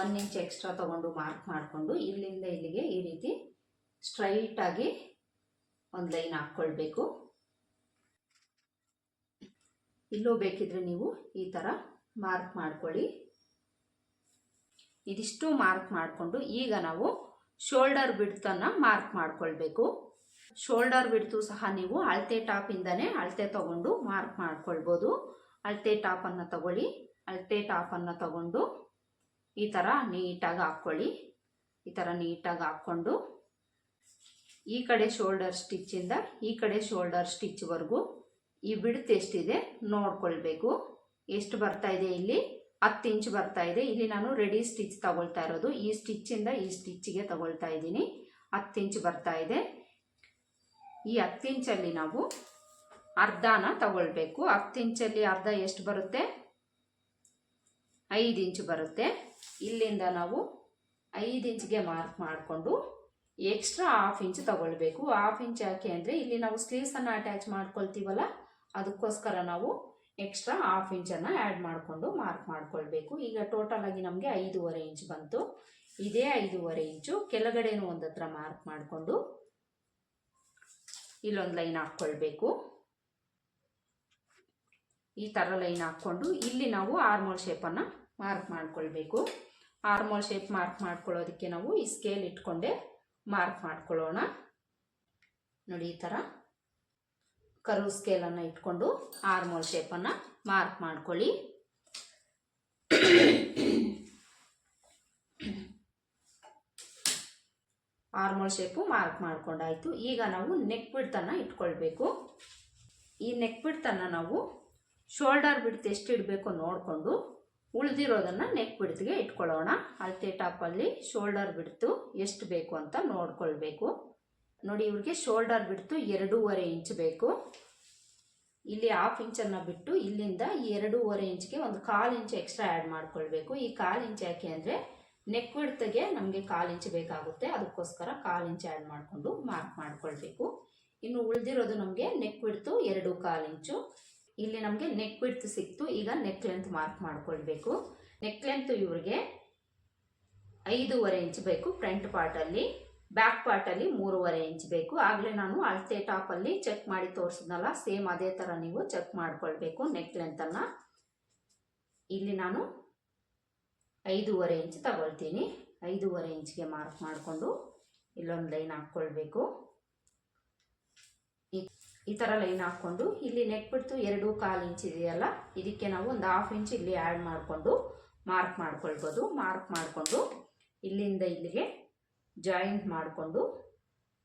ಒನ್ ಇಂಚ್ ಎಕ್ಸ್ಟ್ರಾ ತಗೊಂಡು ಮಾರ್ಕ್ ಮಾಡಿಕೊಂಡು ಇಲ್ಲಿಂದ ಇಲ್ಲಿಗೆ ಈ ರೀತಿ ಸ್ಟ್ರೈಟ್ ಆಗಿ ಒಂದು ಲೈನ್ ಹಾಕ್ಕೊಳ್ಬೇಕು. ಇಲ್ಲೂ ಬೇಕಿದ್ರೆ ನೀವು ಈ ಥರ ಮಾರ್ಕ್ ಮಾಡ್ಕೊಳ್ಳಿ. ಇದಿಷ್ಟು ಮಾರ್ಕ್ ಮಾಡಿಕೊಂಡು ಈಗ ನಾವು ಶೋಲ್ಡರ್ ಬಿಡ್ತನ್ನು ಮಾರ್ಕ್ ಮಾಡ್ಕೊಳ್ಬೇಕು. ಶೋಲ್ಡರ್ ಬಿಡ್ತು ಸಹ ನೀವು ಅಳತೆ ಟಾಪಿಂದನೇ ಅಳತೆ ತಗೊಂಡು ಮಾರ್ಕ್ ಮಾಡ್ಕೊಳ್ಬೋದು. ಅಳತೆ ಟಾಪನ್ನು ತಗೊಳ್ಳಿ. ಅಳತೆ ಟಾಪನ್ನು ತಗೊಂಡು ಈ ಥರ ನೀಟಾಗಿ ಹಾಕ್ಕೊಳ್ಳಿ. ಈ ಥರ ನೀಟಾಗಿ ಹಾಕ್ಕೊಂಡು ಈ ಕಡೆ ಶೋಲ್ಡರ್ ಸ್ಟಿಚ್ಚಿಂದ ಈ ಕಡೆ ಶೋಲ್ಡರ್ ಸ್ಟಿಚ್ವರೆಗೂ ಈ ಬಿಡ್ತ್ ಎಷ್ಟಿದೆ ನೋಡ್ಕೊಳ್ಬೇಕು. ಎಷ್ಟು ಬರ್ತಾ ಇದೆ ಇಲ್ಲಿ? ಹತ್ತು ಇಂಚ್ ಬರ್ತಾ ಇದೆ. ಇಲ್ಲಿ ನಾನು ರೆಡಿ ಸ್ಟಿಚ್ ತಗೊಳ್ತಾ ಇರೋದು. ಈ ಸ್ಟಿಚ್ಚಿಂದ ಈ ಸ್ಟಿಚ್ಗೆ ತಗೊಳ್ತಾ ಇದ್ದೀನಿ. ಹತ್ತು ಇಂಚ್ ಬರ್ತಾ ಇದೆ. ಈ ಹತ್ತು ಇಂಚಲ್ಲಿ ನಾವು ಅರ್ಧನ ತಗೊಳ್ಬೇಕು. ಹತ್ತು ಇಂಚಲ್ಲಿ ಅರ್ಧ ಎಷ್ಟು ಬರುತ್ತೆ? ಐದು ಇಂಚ್ ಬರುತ್ತೆ. ಇಲ್ಲಿಂದ ನಾವು ಐದು ಇಂಚ್ಗೆ ಮಾರ್ಕ್ ಮಾಡಿಕೊಂಡು ಎಕ್ಸ್ಟ್ರಾ ಹಾಫ್ ಇಂಚ್ ತಗೊಳ್ಬೇಕು. ಹಾಫ್ ಇಂಚ್ ಯಾಕೆ ಅಂದರೆ ಇಲ್ಲಿ ನಾವು ಸ್ಲೀವ್ಸನ್ನು ಅಟ್ಯಾಚ್ ಮಾಡ್ಕೊಳ್ತೀವಲ್ಲ, ಅದಕ್ಕೋಸ್ಕರ ನಾವು ಎಕ್ಸ್ಟ್ರಾ ಹಾಫ್ ಇಂಚನ್ನು ಆ್ಯಡ್ ಮಾಡಿಕೊಂಡು ಮಾರ್ಕ್ ಮಾಡ್ಕೊಳ್ಬೇಕು. ಈಗ ಟೋಟಲ್ ಆಗಿ ನಮಗೆ ಐದೂವರೆ ಇಂಚ್ ಬಂತು. ಇದೇ ಐದೂವರೆ ಇಂಚು ಕೆಳಗಡೆನೂ ಒಂದು ಹತ್ರ ಮಾರ್ಕ್ ಮಾಡಿಕೊಂಡು ಇಲ್ಲೊಂದು ಲೈನ್ ಹಾಕ್ಕೊಳ್ಬೇಕು. ಈ ಥರ ಲೈನ್ ಹಾಕ್ಕೊಂಡು ಇಲ್ಲಿ ನಾವು ಆರ್ಮೋಲ್ ಶೇಪನ್ನು ಮಾರ್ಕ್ ಮಾಡ್ಕೊಳ್ಬೇಕು. ಆರ್ಮೋಲ್ ಶೇಪ್ ಮಾರ್ಕ್ ಮಾಡ್ಕೊಳ್ಳೋದಕ್ಕೆ ನಾವು ಈ ಸ್ಕೇಲ್ ಇಟ್ಕೊಂಡೆ ಮಾರ್ಕ್ ಮಾಡ್ಕೊಳ್ಳೋಣ. ನೋಡಿ ಈ ಥರ ಕರು ಸ್ಕೇಲನ್ನು ಇಟ್ಕೊಂಡು ಆರ್ಮೋಲ್ ಶೇಪನ್ನು ಮಾರ್ಕ್ ಮಾಡ್ಕೊಳ್ಳಿ. ಆರ್ಮೋಲ್ ಶೇಪು ಮಾರ್ಕ್ ಮಾಡ್ಕೊಂಡಾಯಿತು. ಈಗ ನಾವು ನೆಕ್ ಬಿಡ್ತನ್ನು ಇಟ್ಕೊಳ್ಬೇಕು. ಈ ನೆಕ್ ಬಿಡ್ತನ್ನು ನಾವು ಶೋಲ್ಡರ್ ಬಿಡ್ತು ಎಷ್ಟು ಇಡಬೇಕು ನೋಡಿಕೊಂಡು ಉಳಿದಿರೋದನ್ನು ನೆಕ್ ಬಿಡ್ತಿಗೆ ಇಟ್ಕೊಳ್ಳೋಣ. ಅಳತೆ ಟಾಪಲ್ಲಿ ಶೋಲ್ಡರ್ ಬಿಡ್ತು ಎಷ್ಟು ಬೇಕು ಅಂತ ನೋಡ್ಕೊಳ್ಬೇಕು. ನೋಡಿ ಇವ್ರಿಗೆ ಶೋಲ್ಡರ್ ಬಿಡ್ತು ಎರಡೂವರೆ ಇಂಚ್ ಬೇಕು. ಇಲ್ಲಿ ಹಾಫ್ ಇಂಚನ್ನು ಬಿಟ್ಟು ಇಲ್ಲಿಂದ ಎರಡೂವರೆ ಇಂಚ್ಗೆ ಒಂದು ಕಾಲು ಇಂಚ್ ಎಕ್ಸ್ಟ್ರಾ ಆ್ಯಡ್ ಮಾಡ್ಕೊಳ್ಬೇಕು. ಈ ಕಾಲು ಇಂಚ್ ಯಾಕೆ ಅಂದರೆ ನೆಕ್ ಬಿಡ್ತಿಗೆ ನಮಗೆ ಕಾಲು ಇಂಚ್ ಬೇಕಾಗುತ್ತೆ. ಅದಕ್ಕೋಸ್ಕರ ಕಾಲು ಇಂಚ್ ಆ್ಯಡ್ ಮಾಡಿಕೊಂಡು ಮಾರ್ಕ್ ಮಾಡ್ಕೊಳ್ಬೇಕು. ಇನ್ನು ಉಳಿದಿರೋದು ನಮಗೆ ನೆಕ್ ಬಿಡ್ತು ಎರಡು ಕಾಲು ಇಂಚು ಇಲ್ಲಿ ನಮಗೆ ನೆಕ್ ಬಿಡ್ತು ಸಿಕ್ತು. ಈಗ ನೆಕ್ ಲೆಂತ್ ಮಾರ್ಕ್ ಮಾಡ್ಕೊಳ್ಬೇಕು. ನೆಕ್ ಲೆಂತ್ ಇವ್ರಿಗೆ ಐದೂವರೆ ಇಂಚ್ ಬೇಕು. ಫ್ರಂಟ್ ಪಾರ್ಟಲ್ಲಿ ಬ್ಯಾಕ್ ಪಾರ್ಟಲ್ಲಿ ಮೂರುವರೆ ಇಂಚ್ ಬೇಕು. ಆಗಲೇ ನಾನು ಅಳತೆ ಟಾಪಲ್ಲಿ ಚೆಕ್ ಮಾಡಿ ತೋರಿಸಿದ್ನಲ್ಲ ಸೇಮ್ ಅದೇ ಥರ ನೀವು ಚೆಕ್ ಮಾಡ್ಕೊಳ್ಬೇಕು ನೆಕ್ ಲೆಂತನ್ನು ಇಲ್ಲಿ ನಾನು ಐದೂವರೆ ಇಂಚ್ ತಗೊಳ್ತೀನಿ. ಐದೂವರೆ ಇಂಚ್ಗೆ ಮಾರ್ಕ್ ಮಾಡಿಕೊಂಡು ಇಲ್ಲೊಂದು ಲೈನ್ ಹಾಕ್ಕೊಳ್ಬೇಕು. ಈ ಥರ ಲೈನ್ ಹಾಕ್ಕೊಂಡು ಇಲ್ಲಿ ನೆಕ್ ಬಿಡ್ತು ಎರಡು ಕಾಲು ಇಂಚ್ ಇದೆಯಲ್ಲ ಇದಕ್ಕೆ ನಾವು ಒಂದು ಹಾಫ್ ಇಂಚ್ ಇಲ್ಲಿ ಆ್ಯಡ್ ಮಾಡಿಕೊಂಡು ಮಾರ್ಕ್ ಮಾಡ್ಕೊಳ್ಬೋದು. ಮಾರ್ಕ್ ಮಾಡಿಕೊಂಡು ಇಲ್ಲಿಂದ ಇಲ್ಲಿಗೆ ಜಾಯಿಂಟ್ ಮಾಡಿಕೊಂಡು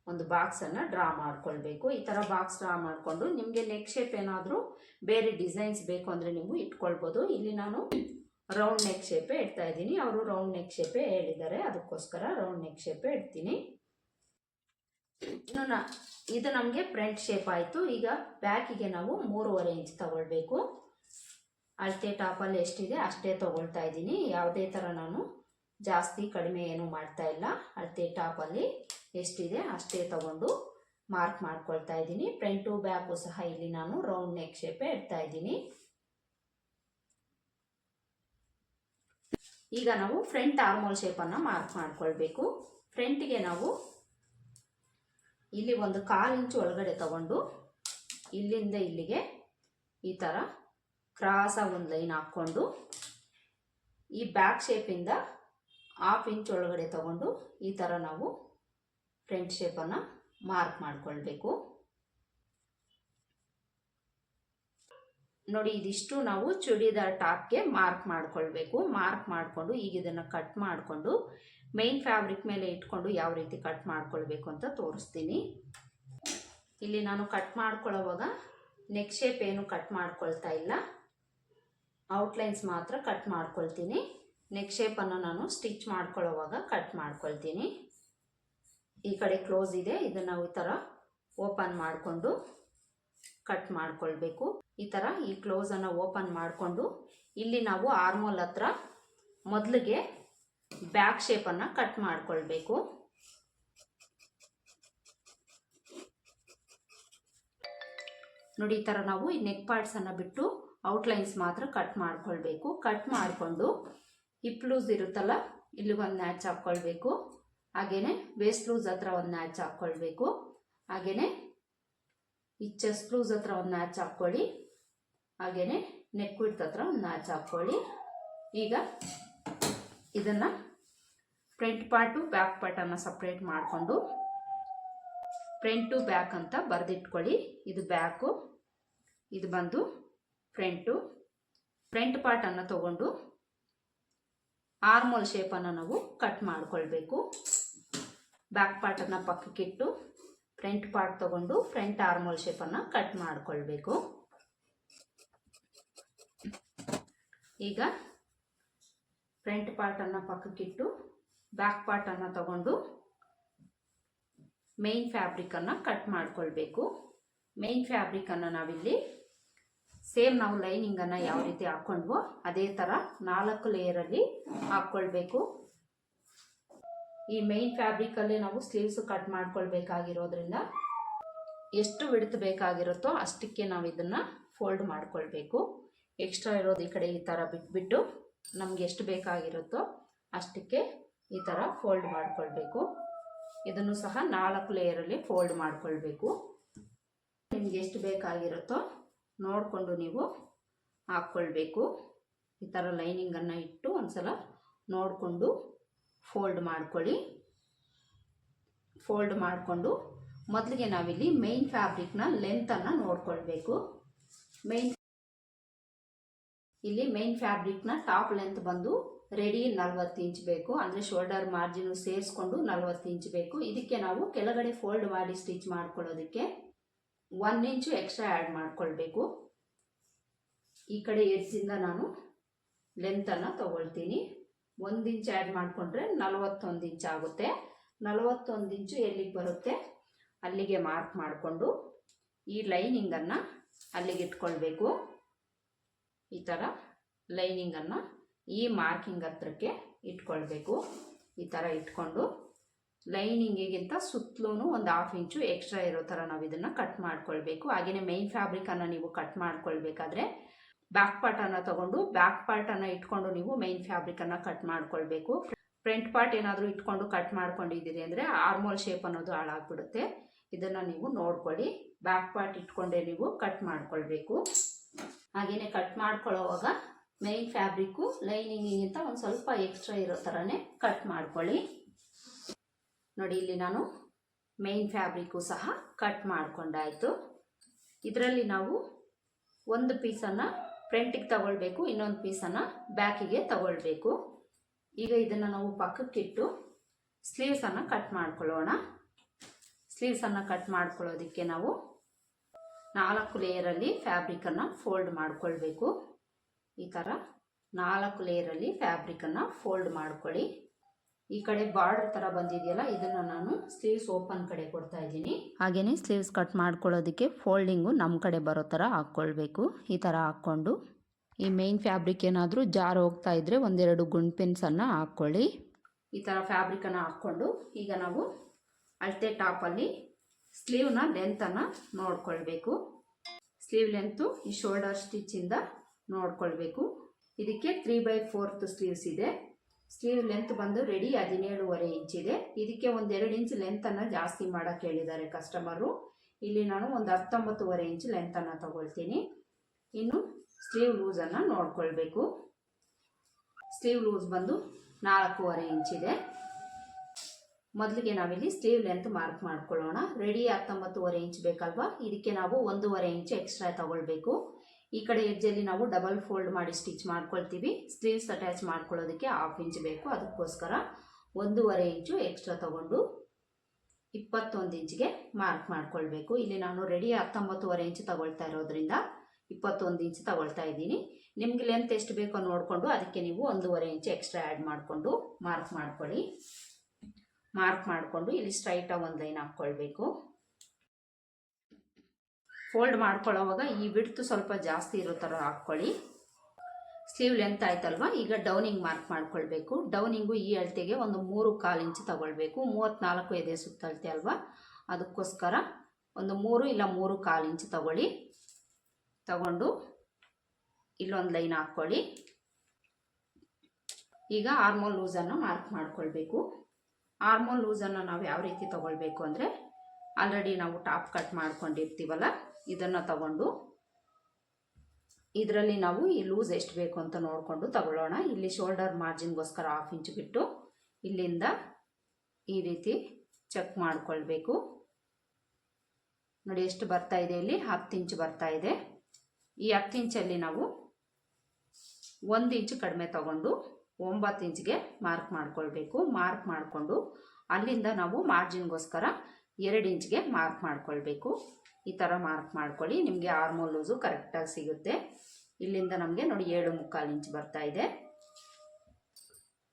ಒಂದು ಬಾಕ್ಸನ್ನು ಡ್ರಾ ಮಾಡ್ಕೊಳ್ಬೇಕು. ಈ ಥರ ಬಾಕ್ಸ್ ಡ್ರಾ ಮಾಡಿಕೊಂಡು ನಿಮಗೆ ನೆಕ್ ಶೇಪ್ ಏನಾದರೂ ಬೇರೆ ಡಿಸೈನ್ಸ್ ಬೇಕು ಅಂದರೆ ನೀವು ಇಟ್ಕೊಳ್ಬೋದು. ಇಲ್ಲಿ ನಾನು ರೌಂಡ್ ನೆಕ್ ಶೇಪೇ ಇಡ್ತಾ ಇದ್ದೀನಿ. ಅವರು ರೌಂಡ್ ನೆಕ್ ಶೇಪೇ ಹೇಳಿದ್ದಾರೆ. ಅದಕ್ಕೋಸ್ಕರ ರೌಂಡ್ ನೆಕ್ ಶೇಪೇ ಇಡ್ತೀನಿ. ಇನ್ನು ಇದು ನಮಗೆ ಫ್ರಂಟ್ ಶೇಪ್ ಆಯಿತು. ಈಗ ಬ್ಯಾಕಿಗೆ ನಾವು ಮೂರುವರೆ ಇಂಚ್ ತಗೊಳ್ಬೇಕು. ಅಳತೆ ಟಾಪಲ್ಲಿ ಎಷ್ಟಿದೆ ಅಷ್ಟೇ ತಗೊಳ್ತಾ ಇದ್ದೀನಿ. ಯಾವುದೇ ಥರ ನಾನು ಜಾಸ್ತಿ ಕಡಿಮೆ ಏನು ಮಾಡ್ತಾ ಇಲ್ಲ. ಅಳತೆ ಟಾಪಲ್ಲಿ ಎಷ್ಟಿದೆ ಅಷ್ಟೇ ತಗೊಂಡು ಮಾರ್ಕ್ ಮಾಡ್ಕೊಳ್ತಾ ಇದ್ದೀನಿ. ಫ್ರಂಟು ಬ್ಯಾಕು ಸಹ ಇಲ್ಲಿ ನಾನು ರೌಂಡ್ ನೆಕ್ ಶೇಪೇ ಇಡ್ತಾ ಇದ್ದೀನಿ. ಈಗ ನಾವು ಫ್ರಂಟ್ ಆರ್ಮೋಲ್ ಶೇಪನ್ನು ಮಾರ್ಕ್ ಮಾಡ್ಕೊಳ್ಬೇಕು. ಫ್ರಂಟಿಗೆ ನಾವು ಇಲ್ಲಿ ಒಂದು ಕಾಲು ಇಂಚು ಒಳಗಡೆ ತಗೊಂಡು ಇಲ್ಲಿಂದ ಇಲ್ಲಿಗೆ ಈ ಥರ ಕ್ರಾಸಾಗಿ ಒಂದು ಲೈನ್ ಹಾಕ್ಕೊಂಡು ಈ ಬ್ಯಾಕ್ ಶೇಪಿಂದ ಹಾಫ್ ಇಂಚ್ ಒಳಗಡೆ ತಗೊಂಡು ಈ ಥರ ನಾವು ಫ್ರಂಟ್ ಶೇಪನ್ನು ಮಾರ್ಕ್ ಮಾಡಿಕೊಳ್ಬೇಕು. ನೋಡಿ, ಇದಿಷ್ಟು ನಾವು ಚೂಡಿದಾರ್ ಟಾಪ್ಗೆ ಮಾರ್ಕ್ ಮಾಡಿಕೊಳ್ಬೇಕು. ಮಾರ್ಕ್ ಮಾಡಿಕೊಂಡು ಈಗ ಇದನ್ನು ಕಟ್ ಮಾಡಿಕೊಂಡು ಮೈನ್ ಫ್ಯಾಬ್ರಿಕ್ ಮೇಲೆ ಇಟ್ಕೊಂಡು ಯಾವ ರೀತಿ ಕಟ್ ಮಾಡ್ಕೊಳ್ಬೇಕು ಅಂತ ತೋರಿಸ್ತೀನಿ. ಇಲ್ಲಿ ನಾನು ಕಟ್ ಮಾಡ್ಕೊಳ್ಳೋವಾಗ ನೆಕ್ ಶೇಪ್ ಏನು ಕಟ್ ಮಾಡ್ಕೊಳ್ತಾ ಇಲ್ಲ. ಔಟ್ಲೈನ್ಸ್ ಮಾತ್ರ ಕಟ್ ಮಾಡ್ಕೊಳ್ತೀನಿ. ನೆಕ್ ಶೇಪನ್ನು ನಾನು ಸ್ಟಿಚ್ ಮಾಡ್ಕೊಳ್ಳೋವಾಗ ಕಟ್ ಮಾಡ್ಕೊಳ್ತೀನಿ. ಈ ಕಡೆ ಕ್ಲೋಸ್ ಇದೆ. ಇದನ್ನು ಈ ಥರ ಓಪನ್ ಮಾಡಿಕೊಂಡು ಕಟ್ ಮಾಡ್ಕೊಳ್ಬೇಕು. ಈ ಥರ ಈ ಕ್ಲೋಸನ್ನು ಓಪನ್ ಮಾಡಿಕೊಂಡು ಇಲ್ಲಿ ನಾವು ಆರ್ಮೋಲ್ ಹತ್ರ ಮೊದಲಿಗೆ ಬ್ಯಾಕ್ ಶೇಪನ್ನು ಕಟ್ ಮಾಡಿಕೊಳ್ಬೇಕು. ನೋಡಿ, ಈ ಥರ ನಾವು ಈ ನೆಕ್ ಪಾರ್ಟ್ಸನ್ನು ಬಿಟ್ಟು ಔಟ್ಲೈನ್ಸ್ ಮಾತ್ರ ಕಟ್ ಮಾಡಿಕೊಳ್ಬೇಕು. ಕಟ್ ಮಾಡಿಕೊಂಡು ಹಿಪ್ ಲೂಸ್ ಇರುತ್ತಲ್ಲ, ಇಲ್ಲಿ ಒಂದು ನ್ಯಾಚ್ ಹಾಕ್ಕೊಳ್ಬೇಕು ಹಾಗೇನೆ ವೇಸ್ಟ್ ಲೂಸ್ ಹತ್ರ ಒಂದು ನ್ಯಾಚ್ ಹಾಕ್ಕೊಳ್ಬೇಕು ಹಾಗೇನೆ ಈ ಚೆಸ್ಟ್ ಲೂಸ್ ಹತ್ರ ಒಂದು ನ್ಯಾಚ್ ಹಾಕ್ಕೊಳ್ಳಿ. ಹಾಗೇನೆ ನೆಕ್ ವಿಡ್ತ್ ಹತ್ರ ಒಂದು ನ್ಯಾಚ್ ಹಾಕ್ಕೊಳ್ಳಿ. ಈಗ ಇದನ್ನು ಫ್ರಂಟ್ ಪಾರ್ಟು ಬ್ಯಾಕ್ ಪಾರ್ಟನ್ನು ಸಪ್ರೇಟ್ ಮಾಡಿಕೊಂಡು ಫ್ರಂಟ್ ಟು ಬ್ಯಾಕ್ ಅಂತ ಬರೆದಿಟ್ಕೊಳ್ಳಿ. ಇದು ಬ್ಯಾಕು ಇದು ಬಂದು ಫ್ರಂಟು ಫ್ರಂಟ್ ಪಾರ್ಟನ್ನು ತಗೊಂಡು ಆರ್ಮೋಲ್ ಶೇಪನ್ನು ನಾವು ಕಟ್ ಮಾಡಿಕೊಳ್ಬೇಕು. ಬ್ಯಾಕ್ ಪಾರ್ಟನ್ನು ಪಕ್ಕಕ್ಕಿಟ್ಟು ಫ್ರಂಟ್ ಪಾರ್ಟ್ ತಗೊಂಡು ಫ್ರಂಟ್ ಆರ್ಮೋಲ್ ಶೇಪನ್ನು ಕಟ್ ಮಾಡಿಕೊಳ್ಬೇಕು. ಈಗ ಫ್ರಂಟ್ ಪಾರ್ಟನ್ನು ಪಕ್ಕಕ್ಕಿಟ್ಟು, ಬ್ಯಾಕ್ ಪಾರ್ಟನ್ನು ತಗೊಂಡು ಮೇನ್ ಫ್ಯಾಬ್ರಿಕನ್ನು ಕಟ್ ಮಾಡಿಕೊಳ್ಬೇಕು. ಮೇನ್ ಫ್ಯಾಬ್ರಿಕನ್ನು ನಾವಿಲ್ಲಿ ಸೇಮ್ ನಾವು ಲೈನಿಂಗನ್ನು ಯಾವ ರೀತಿ ಹಾಕ್ಕೊಂಡ್ವೋ ಅದೇ ಥರ ನಾಲ್ಕು ಲೇಯರಲ್ಲಿ ಹಾಕ್ಕೊಳ್ಬೇಕು ಈ ಮೇನ್ ಫ್ಯಾಬ್ರಿಕಲ್ಲಿ ನಾವು ಸ್ಲೀವ್ಸ್ ಕಟ್ ಮಾಡ್ಕೊಳ್ಬೇಕಾಗಿರೋದ್ರಿಂದ ಎಷ್ಟು ವಿಡ್ತ್ ಬೇಕಾಗಿರುತ್ತೋ ಅಷ್ಟಕ್ಕೆ ನಾವು ಇದನ್ನು ಫೋಲ್ಡ್ ಮಾಡ್ಕೊಳ್ಬೇಕು. ಎಕ್ಸ್ಟ್ರಾ ಇರೋದು ಈ ಕಡೆ ಈ ಥರ ಬಿಟ್ಬಿಟ್ಟು ನಮ್ಗೆ ಎಷ್ಟು ಬೇಕಾಗಿರುತ್ತೋ ಅಷ್ಟಕ್ಕೆ ಈ ಥರ ಫೋಲ್ಡ್ ಮಾಡಿಕೊಳ್ಬೇಕು. ಇದನ್ನು ಸಹ ನಾಲ್ಕು ಲೇಯರಲ್ಲಿ ಫೋಲ್ಡ್ ಮಾಡಿಕೊಳ್ಬೇಕು. ನಿಮ್ಗೆ ಎಷ್ಟು ಬೇಕಾಗಿರುತ್ತೋ ನೋಡಿಕೊಂಡು ನೀವು ಹಾಕ್ಕೊಳ್ಬೇಕು. ಈ ಥರ ಲೈನಿಂಗನ್ನು ಇಟ್ಟು ಒಂದ್ಸಲ ನೋಡಿಕೊಂಡು ಫೋಲ್ಡ್ ಮಾಡ್ಕೊಳ್ಳಿ. ಫೋಲ್ಡ್ ಮಾಡಿಕೊಂಡು ಮೊದಲಿಗೆ ನಾವಿಲ್ಲಿ ಮೇನ್ ಫ್ಯಾಬ್ರಿಕ್ನ ಲೆಂತನ್ನು ನೋಡ್ಕೊಳ್ಬೇಕು. ಮೇನ್ ಇಲ್ಲಿ ಮೇನ್ ಫ್ಯಾಬ್ರಿಕ್ನ ಟಾಪ್ ಲೆಂತ್ ಬಂದು ರೆಡಿ ನಲ್ವತ್ತು ಇಂಚ್ ಬೇಕು. ಅಂದರೆ ಶೋಲ್ಡರ್ ಮಾರ್ಜಿನ್ ಸೇರಿಸ್ಕೊಂಡು ನಲ್ವತ್ತು ಇಂಚ್ ಬೇಕು. ಇದಕ್ಕೆ ನಾವು ಕೆಳಗಡೆ ಫೋಲ್ಡ್ ಮಾಡಿ ಸ್ಟಿಚ್ ಮಾಡ್ಕೊಳ್ಳೋದಕ್ಕೆ ಒನ್ ಇಂಚು ಎಕ್ಸ್ಟ್ರಾ ಆ್ಯಡ್ ಮಾಡ್ಕೊಳ್ಬೇಕು. ಈ ಕಡೆ ಎಡ್ಸಿಂದ ನಾನು ಲೆಂತನ್ನು ತಗೊಳ್ತೀನಿ. ಒಂದು ಇಂಚ್ ಆ್ಯಡ್ ಮಾಡಿಕೊಂಡ್ರೆ ನಲವತ್ತೊಂದು ಇಂಚ್ ಆಗುತ್ತೆ. ನಲವತ್ತೊಂದು ಇಂಚು ಎಲ್ಲಿಗೆ ಬರುತ್ತೆ? ಅಲ್ಲಿಗೆ ಮಾರ್ಕ್ ಮಾಡಿಕೊಂಡು ಈ ಲೈನಿಂಗನ್ನು ಅಲ್ಲಿಗೆ ಇಟ್ಕೊಳ್ಬೇಕು. ಈ ಥರ ಲೈನಿಂಗನ್ನು ಈ ಮಾರ್ಕಿಂಗ್ ಹತ್ರಕ್ಕೆ ಇಟ್ಕೊಳ್ಬೇಕು. ಈ ಥರ ಇಟ್ಕೊಂಡು ಲೈನಿಂಗಿಗಿಂತ ಸುತ್ತಲೂ ಒಂದು ಹಾಫ್ ಇಂಚು ಎಕ್ಸ್ಟ್ರಾ ಇರೋ ಥರ ನಾವು ಇದನ್ನು ಕಟ್ ಮಾಡ್ಕೊಳ್ಬೇಕು. ಹಾಗೆಯೇ ಮೈನ್ ಫ್ಯಾಬ್ರಿಕನ್ನು ನೀವು ಕಟ್ ಮಾಡ್ಕೊಳ್ಬೇಕಾದ್ರೆ ಬ್ಯಾಕ್ ಪಾರ್ಟನ್ನು ತಗೊಂಡು ಬ್ಯಾಕ್ ಪಾರ್ಟನ್ನು ಇಟ್ಕೊಂಡು ನೀವು ಮೈನ್ ಫ್ಯಾಬ್ರಿಕನ್ನು ಕಟ್ ಮಾಡ್ಕೊಳ್ಬೇಕು. ಫ್ರಂಟ್ ಪಾರ್ಟ್ ಏನಾದರೂ ಇಟ್ಕೊಂಡು ಕಟ್ ಮಾಡ್ಕೊಂಡಿದ್ದೀರಿ ಅಂದರೆ ಆರ್ಮೋಲ್ ಶೇಪ್ ಅನ್ನೋದು ಹಾಳಾಗ್ಬಿಡುತ್ತೆ. ಇದನ್ನು ನೀವು ನೋಡ್ಕೊಳ್ಳಿ. ಬ್ಯಾಕ್ ಪಾರ್ಟ್ ಇಟ್ಕೊಂಡೇ ನೀವು ಕಟ್ ಮಾಡ್ಕೊಳ್ಬೇಕು. ಹಾಗೆಯೇ ಕಟ್ ಮಾಡ್ಕೊಳ್ಳೋವಾಗ ಮೈನ್ ಫ್ಯಾಬ್ರಿಕ್ಕು ಲೈನಿಂಗಿಗಿಂತ ಒಂದು ಸ್ವಲ್ಪ ಎಕ್ಸ್ಟ್ರಾ ಇರೋ ಥರನೇ ಕಟ್ ಮಾಡ್ಕೊಳ್ಳಿ. ನೋಡಿ, ಇಲ್ಲಿ ನಾನು ಮೈನ್ ಫ್ಯಾಬ್ರಿಕ್ಕು ಸಹ ಕಟ್ ಮಾಡ್ಕೊಂಡಾಯಿತು. ಇದರಲ್ಲಿ ನಾವು ಒಂದು ಪೀಸನ್ನು ಫ್ರಂಟಿಗೆ ತಗೊಳ್ಬೇಕು, ಇನ್ನೊಂದು ಪೀಸನ್ನು ಬ್ಯಾಕಿಗೆ ತಗೊಳ್ಬೇಕು. ಈಗ ಇದನ್ನು ನಾವು ಪಕ್ಕಕ್ಕಿಟ್ಟು ಸ್ಲೀವ್ಸನ್ನು ಕಟ್ ಮಾಡ್ಕೊಳ್ಳೋಣ. ಸ್ಲೀವ್ಸನ್ನು ಕಟ್ ಮಾಡ್ಕೊಳ್ಳೋದಕ್ಕೆ ನಾವು ನಾಲ್ಕು ಲೇಯರಲ್ಲಿ ಫ್ಯಾಬ್ರಿಕನ್ನು ಫೋಲ್ಡ್ ಮಾಡಿಕೊಳ್ಬೇಕು. ಈ ಥರ ನಾಲ್ಕು ಲೇಯರಲ್ಲಿ ಫ್ಯಾಬ್ರಿಕನ್ನು ಫೋಲ್ಡ್ ಮಾಡ್ಕೊಳ್ಳಿ. ಈ ಕಡೆ ಬಾರ್ಡರ್ ಥರ ಬಂದಿದೆಯಲ್ಲ, ಇದನ್ನು ನಾನು ಸ್ಲೀವ್ಸ್ ಓಪನ್ ಕಡೆ ಕೊಡ್ತಾ ಇದ್ದೀನಿ. ಹಾಗೆಯೇ ಸ್ಲೀವ್ಸ್ ಕಟ್ ಮಾಡ್ಕೊಳ್ಳೋದಕ್ಕೆ ಫೋಲ್ಡಿಂಗು ನಮ್ಮ ಕಡೆ ಬರೋ ಥರ ಹಾಕ್ಕೊಳ್ಬೇಕು. ಈ ಥರ ಹಾಕ್ಕೊಂಡು ಈ ಮೇನ್ ಫ್ಯಾಬ್ರಿಕ್ ಏನಾದರೂ ಜಾರ್ ಹೋಗ್ತಾ ಇದ್ದರೆ ಒಂದೆರಡು ಗುಂಡ್ ಪಿನ್ಸನ್ನು ಹಾಕ್ಕೊಳ್ಳಿ. ಈ ಥರ ಫ್ಯಾಬ್ರಿಕನ್ನು ಹಾಕ್ಕೊಂಡು ಈಗ ನಾವು ಅಳತೆ ಟಾಪಲ್ಲಿ ಸ್ಲೀವ್ನ ಲೆಂತನ್ನು ನೋಡ್ಕೊಳ್ಬೇಕು. ಸ್ಲೀವ್ ಲೆಂತು ಈ ಶೋಲ್ಡರ್ ಸ್ಟಿಚ್ಚಿಂದ ನೋಡ್ಕೊಳ್ಬೇಕು. ಇದಕ್ಕೆ ತ್ರೀ ಬೈ ಫೋರ್ತ್ ಸ್ಲೀವ್ಸ್ ಇದೆ. ಸ್ಲೀವ್ ಲೆಂತ್ ಬಂದು ರೆಡಿ ಹದಿನೇಳುವರೆ ಇಂಚ್ ಇದೆ. ಇದಕ್ಕೆ ಒಂದು ಎರಡು ಇಂಚ್ ಲೆಂತನ್ನು ಜಾಸ್ತಿ ಮಾಡೋಕ್ಕೆ ಹೇಳಿದ್ದಾರೆ ಕಸ್ಟಮರು. ಇಲ್ಲಿ ನಾನು ಒಂದು ಹತ್ತೊಂಬತ್ತುವರೆ ಇಂಚ್ ಲೆಂತನ್ನು ತಗೊಳ್ತೀನಿ. ಇನ್ನು ಸ್ಲೀವ್ ಲೂಸನ್ನು ನೋಡ್ಕೊಳ್ಬೇಕು. ಸ್ಲೀವ್ ಲೂಸ್ ಬಂದು ನಾಲ್ಕೂವರೆ ಇಂಚ್ ಇದೆ. ಮೊದಲಿಗೆ ನಾವಿಲ್ಲಿ ಸ್ಲೀವ್ ಲೆಂತ್ ಮಾರ್ಕ್ ಮಾಡ್ಕೊಳ್ಳೋಣ. ರೆಡಿ ಹತ್ತೊಂಬತ್ತುವರೆ ಇಂಚ್ ಬೇಕಲ್ವಾ? ಇದಕ್ಕೆ ನಾವು ಒಂದೂವರೆ ಇಂಚ್ ಎಕ್ಸ್ಟ್ರಾ ತಗೊಳ್ಬೇಕು. ಈ ಕಡೆ ಎಜ್ಜಲ್ಲಿ ನಾವು ಡಬಲ್ ಫೋಲ್ಡ್ ಮಾಡಿ ಸ್ಟಿಚ್ ಮಾಡ್ಕೊಳ್ತೀವಿ. ಸ್ಲೀವ್ಸ್ ಅಟ್ಯಾಚ್ ಮಾಡ್ಕೊಳ್ಳೋದಕ್ಕೆ ಹಾಫ್ ಇಂಚ್ ಬೇಕು. ಅದಕ್ಕೋಸ್ಕರ ಒಂದೂವರೆ ಇಂಚು ಎಕ್ಸ್ಟ್ರಾ ತಗೊಂಡು ಇಪ್ಪತ್ತೊಂದು ಇಂಚ್ಗೆ ಮಾರ್ಕ್ ಮಾಡ್ಕೊಳ್ಬೇಕು. ಇಲ್ಲಿ ನಾನು ರೆಡಿ ಹತ್ತೊಂಬತ್ತುವರೆ ಇಂಚ್ ತಗೊಳ್ತಾ ಇರೋದ್ರಿಂದ ಇಪ್ಪತ್ತೊಂದು ಇಂಚ್ ತಗೊಳ್ತಾ ಇದ್ದೀನಿ. ನಿಮ್ಗೆ ಲೆಂತ್ ಎಷ್ಟು ಬೇಕೋ ನೋಡಿಕೊಂಡು ಅದಕ್ಕೆ ನೀವು ಒಂದೂವರೆ ಇಂಚ್ ಎಕ್ಸ್ಟ್ರಾ ಆ್ಯಡ್ ಮಾಡಿಕೊಂಡು ಮಾರ್ಕ್ ಮಾಡ್ಕೊಳ್ಳಿ. ಮಾರ್ಕ್ ಮಾಡಿಕೊಂಡು ಇಲ್ಲಿ ಸ್ಟ್ರೈಟಾಗಿ ಒಂದು ಲೈನ್ ಹಾಕ್ಕೊಳ್ಬೇಕು. ಫೋಲ್ಡ್ ಮಾಡ್ಕೊಳ್ಳೋವಾಗ ಈ ಬಿಡ್ತು ಸ್ವಲ್ಪ ಜಾಸ್ತಿ ಇರೋ ಥರ ಹಾಕ್ಕೊಳ್ಳಿ. ಸ್ಲೀವ್ ಲೆಂತ್ ಆಯ್ತಲ್ವಾ? ಈಗ ಡೌನಿಂಗ್ ಮಾರ್ಕ್ ಮಾಡ್ಕೊಳ್ಬೇಕು. ಡೌನಿಂಗು ಈ ಅಳತೆಗೆ ಒಂದು ಮೂರು ಕಾಲು ಇಂಚು ತಗೊಳ್ಬೇಕು. ಮೂವತ್ತ್ನಾಲ್ಕು ಎದೆ ಸುತ್ತಳತೆ ಅಲ್ವಾ? ಅದಕ್ಕೋಸ್ಕರ ಒಂದು ಮೂರು ಇಲ್ಲ ಮೂರು ಕಾಲು ಇಂಚು ತಗೊಳ್ಳಿ. ತಗೊಂಡು ಇಲ್ಲೊಂದು ಲೈನ್ ಹಾಕ್ಕೊಳ್ಳಿ. ಈಗ ಆರ್ಮೋಲ್ ಲೂಸನ್ನು ಮಾರ್ಕ್ ಮಾಡ್ಕೊಳ್ಬೇಕು. ಆರ್ಮೋಲ್ ಲೂಸನ್ನು ನಾವು ಯಾವ ರೀತಿ ತೊಗೊಳ್ಬೇಕು ಅಂದರೆ ಆಲ್ರೆಡಿ ನಾವು ಟಾಪ್ ಕಟ್ ಮಾಡ್ಕೊಂಡಿರ್ತೀವಲ್ಲ, ಇದನ್ನು ತಗೊಂಡು ಇದರಲ್ಲಿ ನಾವು ಈ ಲೂಸ್ ಎಷ್ಟು ಬೇಕು ಅಂತ ನೋಡಿಕೊಂಡು ತಗೊಳ್ಳೋಣ. ಇಲ್ಲಿ ಶೋಲ್ಡರ್ ಮಾರ್ಜಿನ್ಗೋಸ್ಕರ ಹಾಫ್ ಇಂಚ್ ಬಿಟ್ಟು ಇಲ್ಲಿಂದ ಈ ರೀತಿ ಚೆಕ್ ಮಾಡಿಕೊಳ್ಬೇಕು. ನೋಡಿ ಎಷ್ಟು ಬರ್ತಾ ಇದೆ ಇಲ್ಲಿ, ಹತ್ತು ಇಂಚ್ ಬರ್ತಾ ಇದೆ. ಈ ಹತ್ತು ಇಂಚಲ್ಲಿ ನಾವು ಒಂದು ಇಂಚು ಕಡಿಮೆ ತಗೊಂಡು ಒಂಬತ್ತು ಇಂಚ್ಗೆ ಮಾರ್ಕ್ ಮಾಡ್ಕೊಳ್ಬೇಕು. ಮಾರ್ಕ್ ಮಾಡಿಕೊಂಡು ಅಲ್ಲಿಂದ ನಾವು ಮಾರ್ಜಿನ್ಗೋಸ್ಕರ ಎರಡು ಇಂಚ್ಗೆ ಮಾರ್ಕ್ ಮಾಡ್ಕೊಳ್ಬೇಕು. ಈ ಥರ ಮಾರ್ಕ್ ಮಾಡ್ಕೊಳ್ಳಿ. ನಿಮಗೆ ಆರ್ಮೋಲ್ ಲೂಸು ಕರೆಕ್ಟಾಗಿ ಸಿಗುತ್ತೆ. ಇಲ್ಲಿಂದ ನಮಗೆ ನೋಡಿ ಏಳು ಮುಕ್ಕಾಲು ಇಂಚ್ ಬರ್ತಾ ಇದೆ.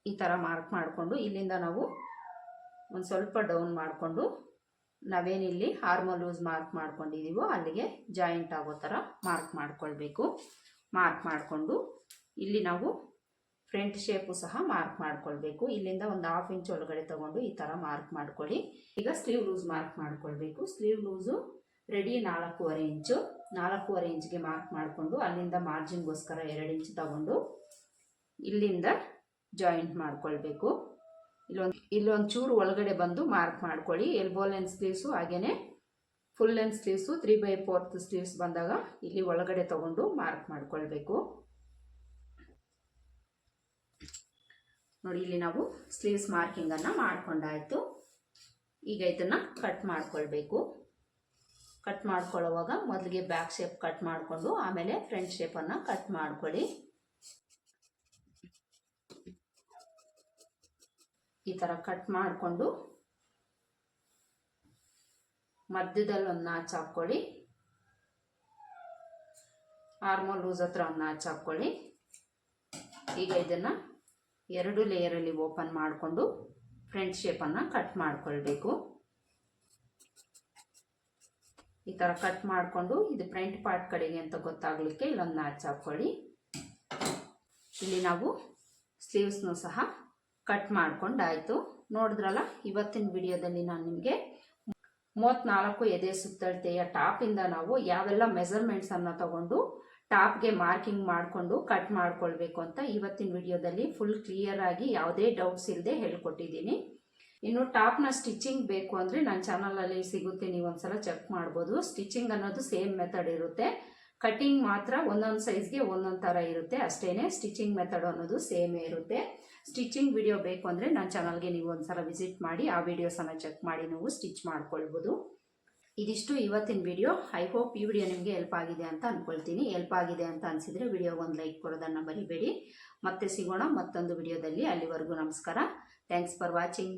ಈ ಥರ ಮಾರ್ಕ್ ಮಾಡಿಕೊಂಡು ಇಲ್ಲಿಂದ ನಾವು ಒಂದು ಸ್ವಲ್ಪ ಡೌನ್ ಮಾಡಿಕೊಂಡು ನಾವೇನಿಲ್ಲಿ ಹಾರ್ಮೋಲ್ ಲೂಸ್ ಮಾರ್ಕ್ ಮಾಡ್ಕೊಂಡಿದ್ದೀವೋ ಅಲ್ಲಿಗೆ ಜಾಯಿಂಟ್ ಆಗೋ ಥರ ಮಾರ್ಕ್ ಮಾಡ್ಕೊಳ್ಬೇಕು. ಮಾರ್ಕ್ ಮಾಡಿಕೊಂಡು ಇಲ್ಲಿ ನಾವು ಫ್ರಂಟ್ ಶೇಪು ಸಹ ಮಾರ್ಕ್ ಮಾಡ್ಕೊಳ್ಬೇಕು. ಇಲ್ಲಿಂದ ಒಂದು ಹಾಫ್ ಇಂಚ್ ಒಳಗಡೆ ತಗೊಂಡು ಈ ಥರ ಮಾರ್ಕ್ ಮಾಡ್ಕೊಳ್ಳಿ. ಈಗ ಸ್ಲೀವ್ ಲೂಸ್ ಮಾರ್ಕ್ ಮಾಡ್ಕೊಳ್ಬೇಕು. ಸ್ಲೀವ್ ಲೂಸು ರೆಡಿ ನಾಲ್ಕೂವರೆ ಇಂಚು ನಾಲ್ಕೂವರೆ ಇಂಚ್ಗೆ ಮಾರ್ಕ್ ಮಾಡಿಕೊಂಡು ಅಲ್ಲಿಂದ ಮಾರ್ಜಿನ್ಗೋಸ್ಕರ ಎರಡು ಇಂಚ್ ತಗೊಂಡು ಇಲ್ಲಿಂದ ಜಾಯಿಂಟ್ ಮಾಡ್ಕೊಳ್ಬೇಕು. ಇಲ್ಲೊಂದು ಇಲ್ಲೊಂದು ಚೂರು ಒಳಗಡೆ ಬಂದು ಮಾರ್ಕ್ ಮಾಡ್ಕೊಳ್ಳಿ. ಎಲ್ಬೋ ಲೆನ್ ಸ್ಲೀವ್ಸು ಹಾಗೆಯೇ full length sleeves three by fourth sleeves ಬಂದಾಗ ಇಲ್ಲಿ ಒಳಗಡೆ ತಗೊಂಡು ಮಾರ್ಕ್ ಮಾಡ್ಕೊಳ್ಬೇಕು. ನೋಡಿ, ಇಲ್ಲಿ ನಾವು ಸ್ಲೀವ್ಸ್ ಮಾರ್ಕಿಂಗನ್ನು ಮಾಡ್ಕೊಂಡಾಯಿತು. ಈಗ ಇದನ್ನು ಕಟ್ ಮಾಡ್ಕೊಳ್ಬೇಕು. ಕಟ್ ಮಾಡ್ಕೊಳ್ಳೋವಾಗ ಮೊದಲಿಗೆ ಬ್ಯಾಕ್ ಶೇಪ್ ಕಟ್ ಮಾಡಿಕೊಂಡು ಆಮೇಲೆ ಫ್ರಂಟ್ ಶೇಪನ್ನು ಕಟ್ ಮಾಡ್ಕೊಳ್ಳಿ. ಈ ಥರ ಕಟ್ ಮಾಡಿಕೊಂಡು ಮಧ್ಯದಲ್ಲಿ ಒಂದು ನಾಚ್ ಹಾಕ್ಕೊಳ್ಳಿ. ಆರ್ಮೋಲ್ ಲೂಸ್ ಹತ್ರ ಒಂದು ನಾಚ್ ಹಾಕ್ಕೊಳ್ಳಿ. ಈಗ ಇದನ್ನು ಎರಡು ಲೇಯರಲ್ಲಿ ಓಪನ್ ಮಾಡಿಕೊಂಡು ಫ್ರಂಟ್ ಶೇಪನ್ನು ಕಟ್ ಮಾಡಿಕೊಳ್ಬೇಕು. ಈ ಥರ ಕಟ್ ಮಾಡಿಕೊಂಡು ಇದು ಫ್ರಂಟ್ ಪಾರ್ಟ್ ಕಡೆಗೆ ಅಂತ ಗೊತ್ತಾಗಲಿಕ್ಕೆ ಇಲ್ಲೊಂದು ನಾಚ್ ಹಾಕ್ಕೊಳ್ಳಿ ಇಲ್ಲಿ ನಾವು ಸ್ಲೀವ್ಸ್ನು ಸಹ ಕಟ್ ಮಾಡಿಕೊಂಡಾಯಿತು. ನೋಡಿದ್ರಲ್ಲ, ಇವತ್ತಿನ ವಿಡಿಯೋದಲ್ಲಿ ನಾನು ನಿಮಗೆ ಮೂವತ್ತ್ನಾಲ್ಕು ಎದೆ ಸುತ್ತಳತೆಯ ಟಾಪಿಂದ ನಾವು ಯಾವೆಲ್ಲ ಮೆಸರ್ಮೆಂಟ್ಸನ್ನು ತಗೊಂಡು ಟಾಪ್ಗೆ ಮಾರ್ಕಿಂಗ್ ಮಾಡಿಕೊಂಡು ಕಟ್ ಮಾಡ್ಕೊಳ್ಬೇಕು ಅಂತ ಇವತ್ತಿನ ವಿಡಿಯೋದಲ್ಲಿ ಫುಲ್ ಕ್ಲಿಯರ್ ಆಗಿ ಯಾವುದೇ ಡೌಟ್ಸ್ ಇಲ್ಲದೆ ಹೇಳ್ಕೊಟ್ಟಿದ್ದೀನಿ. ಇನ್ನು ಟಾಪ್ನ ಸ್ಟಿಚಿಂಗ್ ಬೇಕು ಅಂದರೆ ನನ್ನ ಚಾನಲಲ್ಲಿ ಸಿಗುತ್ತೆ, ನೀವು ಒಂದ್ಸಲ ಚೆಕ್ ಮಾಡ್ಬೋದು. ಸ್ಟಿಚಿಂಗ್ ಅನ್ನೋದು ಸೇಮ್ ಮೆಥಡ್ ಇರುತ್ತೆ. ಕಟಿಂಗ್ ಮಾತ್ರ ಒಂದೊಂದು ಸೈಜ್ಗೆ ಒಂದೊಂದು ಥರ ಇರುತ್ತೆ ಅಷ್ಟೇ ಸ್ಟಿಚಿಂಗ್ ಮೆಥಡ್ ಅನ್ನೋದು ಸೇಮೇ ಇರುತ್ತೆ. ಸ್ಟಿಚಿಂಗ್ ವಿಡಿಯೋ ಬೇಕು ಅಂದರೆ ನನ್ನ ಚಾನಲ್ಗೆ ನೀವು ಒಂದ್ಸಲ ವಿಸಿಟ್ ಮಾಡಿ ಆ ವಿಡಿಯೋಸನ್ನು ಚೆಕ್ ಮಾಡಿ ನೀವು ಸ್ಟಿಚ್ ಮಾಡ್ಕೊಳ್ಬೋದು. ಇದಿಷ್ಟು ಇವತ್ತಿನ ವಿಡಿಯೋ ಐ ಹೋಪ್ ಈ ವಿಡಿಯೋ ನಿಮಗೆ ಹೆಲ್ಪ್ ಆಗಿದೆ ಅಂತ ಅಂದ್ಕೊಳ್ತೀನಿ ಹೆಲ್ಪ್ ಆಗಿದೆ ಅಂತ ಅನಿಸಿದರೆ ವಿಡಿಯೋಗೆ ಒಂದು ಲೈಕ್ ಕೊಡೋದನ್ನು ಮರಿಬೇಡಿ. ಮತ್ತೆ ಸಿಗೋಣ ಮತ್ತೊಂದು ವಿಡಿಯೋದಲ್ಲಿ ಅಲ್ಲಿವರೆಗೂ ನಮಸ್ಕಾರ. Thanks for watching